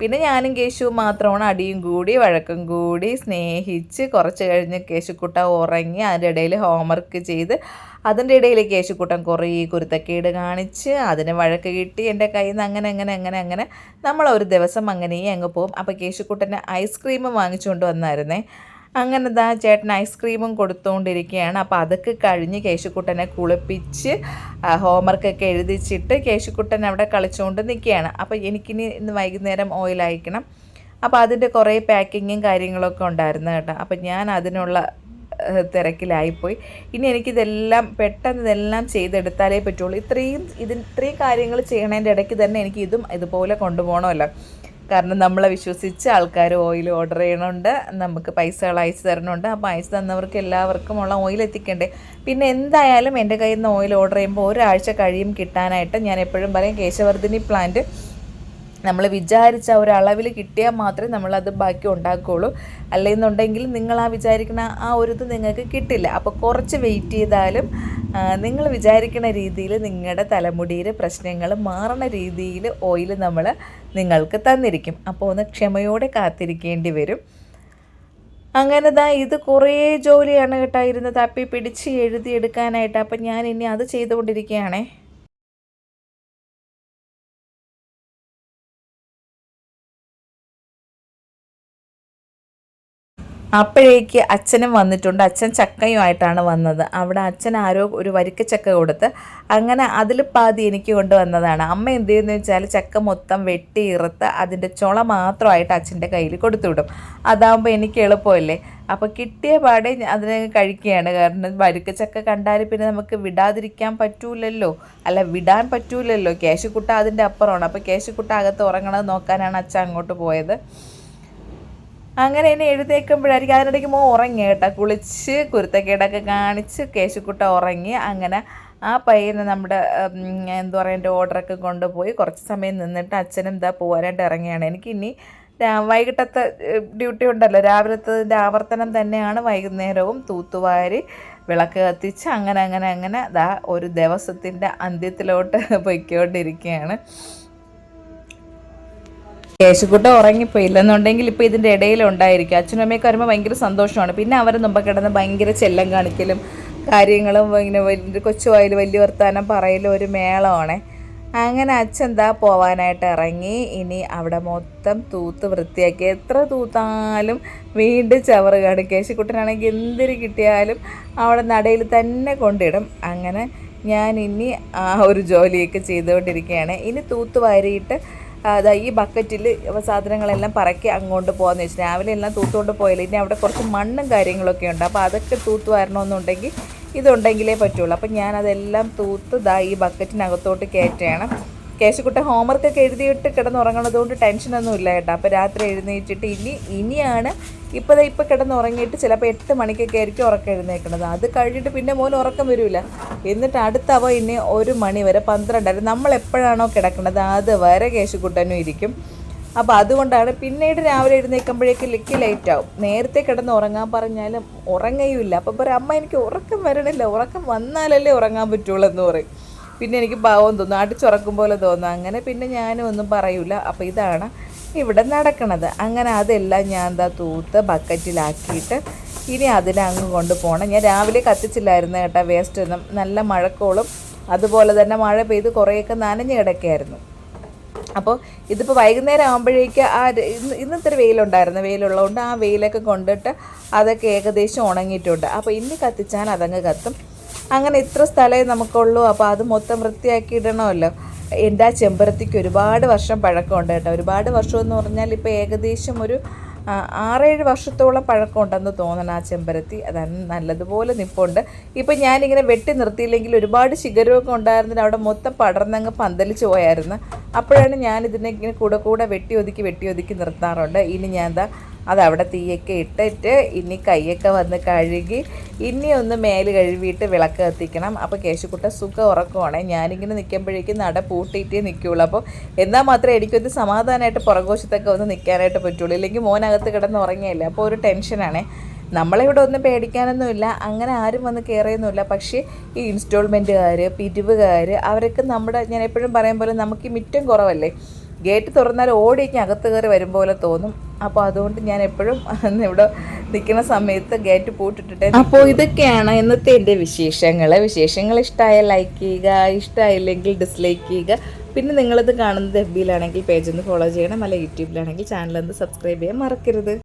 പിന്നെ ഞാനും കേശു മാത്രമാണ് അടിയും കൂടി വഴക്കും കൂടി സ്നേഹിച്ച് കുറച്ച് കഴിഞ്ഞ് കേശുക്കുട്ട ഉറങ്ങി അതിന്റെ ഇടയിൽ ഹോംവർക്ക് ചെയ്ത് അതിന്റെ ഇടയിൽ കേശുക്കുട്ടൻ കുറേ കുരുത്തക്കേട് കാണിച്ച് അതിന് വഴക്ക് കിട്ടി എന്റെ കയ്യിൽ നിന്ന് അങ്ങനെ അങ്ങനെ അങ്ങനെ അങ്ങനെ. നമ്മൾ ഒരു ദിവസം അങ്ങനെയേ അങ്ങ് പോകും അപ്പോൾ കേശുക്കുട്ടന് ഐസ്ക്രീം വാങ്ങിച്ചുകൊണ്ട് വന്നായിരുന്നേ. അങ്ങനെ ദാ ചേട്ടൻ ഐസ്ക്രീമും കൊടുത്തുകൊണ്ടിരിക്കുകയാണ് അപ്പോൾ അതൊക്കെ കഴിഞ്ഞ് കേശുക്കുട്ടനെ കുളിപ്പിച്ച് ഹോംവർക്കൊക്കെ എഴുതിച്ചിട്ട് കേശുക്കുട്ടൻ അവിടെ കളിച്ചുകൊണ്ട് നിൽക്കുകയാണ് അപ്പോൾ എനിക്കിനി ഇന്ന് വൈകുന്നേരം ഓയിൽ അയക്കണം. അപ്പോൾ അതിന്റെ കുറേ പാക്കിങ്ങും കാര്യങ്ങളൊക്കെ ഉണ്ടായിരുന്നു കേട്ടോ. അപ്പോൾ ഞാൻ അതിനുള്ള തിരക്കിലായിപ്പോയി. ഇനി എനിക്കിതെല്ലാം പെട്ടെന്ന് ഇതെല്ലാം ചെയ്തെടുത്താലേ പറ്റുള്ളൂ. ഇത്രയും ഇതിന് ഇത്രയും കാര്യങ്ങൾ ചെയ്യണതിന്റെ ഇടയ്ക്ക് തന്നെ എനിക്ക് ഇതും ഇതുപോലെ കൊണ്ടുപോകണമല്ലോ. കാരണം നമ്മളെ വിശ്വസിച്ച് ആൾക്കാർ ഓയിൽ ഓർഡർ ചെയ്യണുണ്ട്. നമുക്ക് പൈസകൾ അയച്ചു തരണുണ്ട്. അപ്പോൾ അയച്ചു തന്നവർക്ക് എല്ലാവർക്കും ഉള്ള ഓയിൽ എത്തിക്കണ്ടേ? പിന്നെ എന്തായാലും എന്റെ കയ്യിൽ നിന്ന് ഓയിൽ ഓർഡർ ചെയ്യുമ്പോൾ ഒരാഴ്ച കഴിയും കിട്ടാനായിട്ട്. ഞാൻ എപ്പോഴും പറയും കേശവർദ്ധിനി പ്ലാന്റ് നമ്മൾ വിചാരിച്ച ഒരളവിൽ കിട്ടിയാൽ മാത്രമേ നമ്മളത് ബാക്കി ഉണ്ടാക്കുകയുള്ളൂ. അല്ലെന്നുണ്ടെങ്കിൽ നിങ്ങൾ ആ വിചാരിക്കുന്ന ആ ഒരു ഇത് നിങ്ങൾക്ക് കിട്ടില്ല. അപ്പോൾ കുറച്ച് വെയിറ്റ് ചെയ്താലും നിങ്ങൾ വിചാരിക്കുന്ന രീതിയിൽ നിങ്ങളുടെ തലമുടിയിലെ പ്രശ്നങ്ങൾ മാറണ രീതിയിൽ ഓയിൽ നമ്മൾ നിങ്ങൾക്ക് തന്നിരിക്കും. അപ്പോൾ ഒന്ന് ക്ഷമയോടെ കാത്തിരിക്കേണ്ടി വരും. അങ്ങനെ ദാ ഇത് കുറേ ജോലിയാണ് കേട്ടോ ഇരുന്ന് തപ്പി പിടിച്ച് എഴുതിയെടുക്കാനായിട്ട്. അപ്പം ഞാൻ ഇനി അത് ചെയ്തുകൊണ്ടിരിക്കുകയാണേ. അപ്പോഴേക്ക് അച്ഛനും വന്നിട്ടുണ്ട്. അച്ഛൻ ചക്കയുമായിട്ടാണ് വന്നത്. അവിടെ അച്ഛൻ ആരോ ഒരു വരിക്ക ചക്ക കൊടുത്ത് അങ്ങനെ അതിൽ പാതി എനിക്ക് കൊണ്ടുവന്നതാണ്. അമ്മ എന്ത് ചെയ്യുന്നു വെച്ചാൽ ചക്ക മൊത്തം വെട്ടി ഇറുത്ത് അതിന്റെ ചുള മാത്രമായിട്ട് അച്ഛന്റെ കയ്യിൽ കൊടുത്തുവിടും. അതാകുമ്പോൾ എനിക്ക് എളുപ്പമല്ലേ? അപ്പോൾ കിട്ടിയ പാടെ അതിനെ കഴിക്കുകയാണ്. കാരണം വരിക്ക ചക്ക കണ്ടാൽ പിന്നെ നമുക്ക് വിടാതിരിക്കാൻ പറ്റൂലല്ലോ? അല്ല വിടാൻ പറ്റൂലല്ലോ. കേശുക്കുട്ട അതിന്റെ അപ്പുറമാണ്. അപ്പോൾ കേശുക്കുട്ട അകത്ത് ഉറങ്ങണത് നോക്കാനാണ് അച്ഛൻ അങ്ങോട്ട് പോയത്. അങ്ങനെ എന്നെ എഴുതേക്കുമ്പോഴായിരിക്കും അതിനിടയ്ക്ക് മോ ഉറങ്ങി കേട്ടോ. കുളിച്ച് കുരുത്തക്കേടൊക്കെ കാണിച്ച് കേശുക്കുട്ട ഉറങ്ങി. അങ്ങനെ ആ പയ്യനെ നമ്മുടെ എന്താ പറയുക എന്റെ ഓർഡറൊക്കെ കൊണ്ടുപോയി കുറച്ച് സമയം നിന്നിട്ട് അച്ഛനും ഇതാ പോകാനായിട്ട് ഇറങ്ങിയാണ്. എനിക്ക് ഇനി വൈകിട്ടത്തെ ഡ്യൂട്ടി ഉണ്ടല്ലോ. രാവിലത്തതിന്റെ ആവർത്തനം തന്നെയാണ് വൈകുന്നേരവും തൂത്തുവാരി വിളക്ക് കത്തിച്ച് അങ്ങനെ അങ്ങനെ അങ്ങനെ ദാ ഒരു ദിവസത്തിന്റെ അന്ത്യത്തിലോട്ട് പൊയ്ക്കൊണ്ടിരിക്കുകയാണ്. കേശുക്കുട്ട ഉറങ്ങിപ്പോയി ഇല്ലെന്നുണ്ടെങ്കിൽ ഇപ്പോൾ ഇതിന്റെ ഇടയിലുണ്ടായിരിക്കും. അച്ഛനും അമ്മയൊക്കെ വരുമ്പോൾ ഭയങ്കര സന്തോഷമാണ്. പിന്നെ അവരെ മുമ്പ് കിടന്ന് ഭയങ്കര ചെല്ലം കാണിക്കലും കാര്യങ്ങളും ഇങ്ങനെ വലിയ കൊച്ചുവായിൽ വലിയ വർത്താനം പറയലും ഒരു മേളമാണേ. അങ്ങനെ അച്ഛൻ ദാ പോവാനായിട്ട് ഇറങ്ങി. ഇനി അവിടെ മൊത്തം തൂത്ത് വൃത്തിയാക്കി. എത്ര തൂത്താലും വീണ്ടും ചവറ് കാണും കേശുക്കുട്ടനാണെങ്കിൽ എന്തിന് കിട്ടിയാലും അവിടെ നടയിൽ തന്നെ കൊണ്ടിടും. അങ്ങനെ ഞാൻ ഇനി ആ ഒരു ജോലിയൊക്കെ ചെയ്തുകൊണ്ടിരിക്കുകയാണ്. ഇനി തൂത്ത് വാരിയിട്ട് അതാ ഈ ബക്കറ്റിൽ സാധനങ്ങളെല്ലാം പറക്കി അങ്ങോട്ട് പോകാമെന്ന് വെച്ചാൽ രാവിലെ എല്ലാം തൂത്തുകൊണ്ട് പോയില്ല ഇനി അവിടെ കുറച്ച് മണ്ണും കാര്യങ്ങളൊക്കെ ഉണ്ട്. അപ്പോൾ അതൊക്കെ തൂത്ത് വരണമെന്നുണ്ടെങ്കിൽ ഇതുണ്ടെങ്കിലേ പറ്റുള്ളൂ. അപ്പം ഞാനതെല്ലാം തൂത്ത് ദാ ഈ ബക്കറ്റിനകത്തോട്ട് കയറ്റുകയാണ് കേശുക്കുട്ട ഹോംവർക്കൊക്കെ എഴുതിയിട്ട് കിടന്നുറങ്ങണത് കൊണ്ട് ടെൻഷനൊന്നും ഇല്ല കേട്ടോ. അപ്പോൾ രാത്രി എഴുന്നേറ്റിട്ട് ഇനി ഇനിയാണ് ഇപ്പോൾ ഇപ്പോൾ കിടന്നുറങ്ങിയിട്ട് ചിലപ്പോൾ എട്ട് മണിക്കൊക്കെ ആയിരിക്കും ഉറക്കം എഴുന്നേക്കണത്. അത് കഴിഞ്ഞിട്ട് പിന്നെ മോൻ ഉറക്കം വരില്ല എന്നിട്ട് അടുത്തവ ഇനി ഒരു മണി വരെ പന്ത്രണ്ടായിരുന്നു നമ്മൾ എപ്പോഴാണോ കിടക്കുന്നത് അതുവരെ കേശുക്കുട്ടനും ഇരിക്കും. അപ്പോൾ അതുകൊണ്ടാണ് പിന്നീട് രാവിലെ എഴുന്നേൽക്കുമ്പോഴേക്ക് ലിക്ക് ലൈറ്റ് ആവും. നേരത്തെ കിടന്ന് ഉറങ്ങാൻ പറഞ്ഞാലും ഉറങ്ങയുമില്ല. അപ്പോൾ പറയും അമ്മ എനിക്ക് ഉറക്കം വരണില്ല. ഉറക്കം വന്നാലല്ലേ ഉറങ്ങാൻ പറ്റുള്ളൂ എന്ന് പറയും. പിന്നെ എനിക്ക് ഭാവം തോന്നും ചുറക്കും പോലെ തോന്നും അങ്ങനെ പിന്നെ ഞാനും ഒന്നും പറയൂല. അപ്പോൾ ഇതാണ് ഇവിടെ നടക്കണത്. അങ്ങനെ അതെല്ലാം ഞാൻ എന്താ തൂത്ത് ബക്കറ്റിലാക്കിയിട്ട് ഇനി അതിനെ അങ്ങ് കൊണ്ടുപോകണം ഞാൻ രാവിലെ കത്തിച്ചില്ലായിരുന്നു കേട്ടോ വേസ്റ്റ് ഒന്നും. നല്ല മഴക്കോളും. അതുപോലെ തന്നെ മഴ പെയ്ത് കുറേയൊക്കെ നനഞ്ഞ് കിടക്കായിരുന്നു. അപ്പോൾ ഇതിപ്പോൾ വൈകുന്നേരം ആകുമ്പോഴേക്ക് ആ ഇന്ന് ഇന്നത്തെ വെയിലുണ്ടായിരുന്നു. വെയിലുള്ളതുകൊണ്ട് ആ വെയിലൊക്കെ കൊണ്ടിട്ട് അതൊക്കെ ഏകദേശം ഉണങ്ങിയിട്ടുണ്ട്. അപ്പോൾ ഇനി കത്തിച്ചാൽ അതങ്ങ് കത്തും. അങ്ങനെ ഇത്ര സ്ഥലമേ നമുക്കുള്ളൂ. അപ്പോൾ അത് മൊത്തം വൃത്തിയാക്കി ഇടണമല്ലോ. എന്റെ ആ ചെമ്പരത്തിക്ക് ഒരുപാട് വർഷം പഴക്കമുണ്ട് കേട്ടോ. ഒരുപാട് വർഷം എന്ന് പറഞ്ഞാൽ ഇപ്പോൾ ഏകദേശം ഒരു ആറേഴ് വർഷത്തോളം പഴക്കമുണ്ടെന്ന് തോന്നണം ആ ചെമ്പരത്തി. അതാണ് നല്ലതുപോലെ നിപ്പുണ്ട്. ഇപ്പം ഞാനിങ്ങനെ വെട്ടി നിർത്തിയില്ലെങ്കിൽ ഒരുപാട് ശിഖരമൊക്കെ ഉണ്ടായിരുന്നിട്ട് അവിടെ മൊത്തം പടർന്നങ്ങ് പന്തലിച്ച് പോയായിരുന്നു. അപ്പോഴാണ് ഞാനിതിനെ ഇങ്ങനെ കൂടെ കൂടെ വെട്ടി ഒതുക്കി വെട്ടി ഒതുക്കി നിർത്താറുണ്ട്. ഇനി ഞാൻ എന്താ അത് അവിടെ തീയൊക്കെ ഇട്ടിട്ട് ഇനി കൈയൊക്കെ വന്ന് കഴുകി ഇനി ഒന്ന് മേൽ കഴുകിയിട്ട് വിളക്ക് കത്തിക്കണം. അപ്പോൾ കേശുക്കുട്ട സുഖം ഉറക്കമാണ് ഞാനിങ്ങനെ നിൽക്കുമ്പോഴേക്കും നട പൂട്ടിയിട്ടേ നിൽക്കുകയുള്ളൂ അപ്പോൾ എന്നാൽ മാത്രമേ എനിക്കൊന്ന് സമാധാനമായിട്ട് പുറകോശത്തൊക്കെ ഒന്ന് നിൽക്കാനായിട്ട് പറ്റുള്ളൂ. ഇല്ലെങ്കിൽ മോനകത്ത് കിടന്ന് ഉറങ്ങിയല്ലേ. അപ്പോൾ ഒരു ടെൻഷനാണേ. നമ്മളിവിടെ ഒന്നും പേടിക്കാനൊന്നുമില്ല. അങ്ങനെ ആരും വന്ന് കയറിയൊന്നുമില്ല. പക്ഷേ ഈ ഇൻസ്റ്റാൾമെന്റുകാർ പിരിവുകാർ അവരൊക്കെ നമ്മുടെ ഞാൻ എപ്പോഴും പറയും പോലെ നമുക്ക് മിറ്റം കുറവല്ലേ? ഗേറ്റ് തുറന്നാൽ ഓടിയൊക്കെ അകത്ത് കയറി വരും പോലെ തോന്നും. അപ്പോൾ അതുകൊണ്ട് ഞാൻ എപ്പോഴും ഇവിടെ നിൽക്കുന്ന സമയത്ത് ഗേറ്റ് പൂട്ടിട്ടിട്ട് അപ്പോൾ ഇതൊക്കെയാണ് ഇന്നത്തെ എന്റെ വിശേഷങ്ങൾ വിശേഷങ്ങൾ ഇഷ്ടമായ ലൈക്ക് ചെയ്യുക ഇഷ്ടമായില്ലെങ്കിൽ ഡിസ്ലൈക്ക് ചെയ്യുക. പിന്നെ നിങ്ങളിത് കാണുന്നത് എഫ് ബിയിലാണെങ്കിൽ പേജ് ഒന്ന് ഫോളോ ചെയ്യണം. അല്ല യൂട്യൂബിലാണെങ്കിൽ ചാനൽ ഒന്ന് സബ്സ്ക്രൈബ് ചെയ്യാൻ മറക്കരുത്.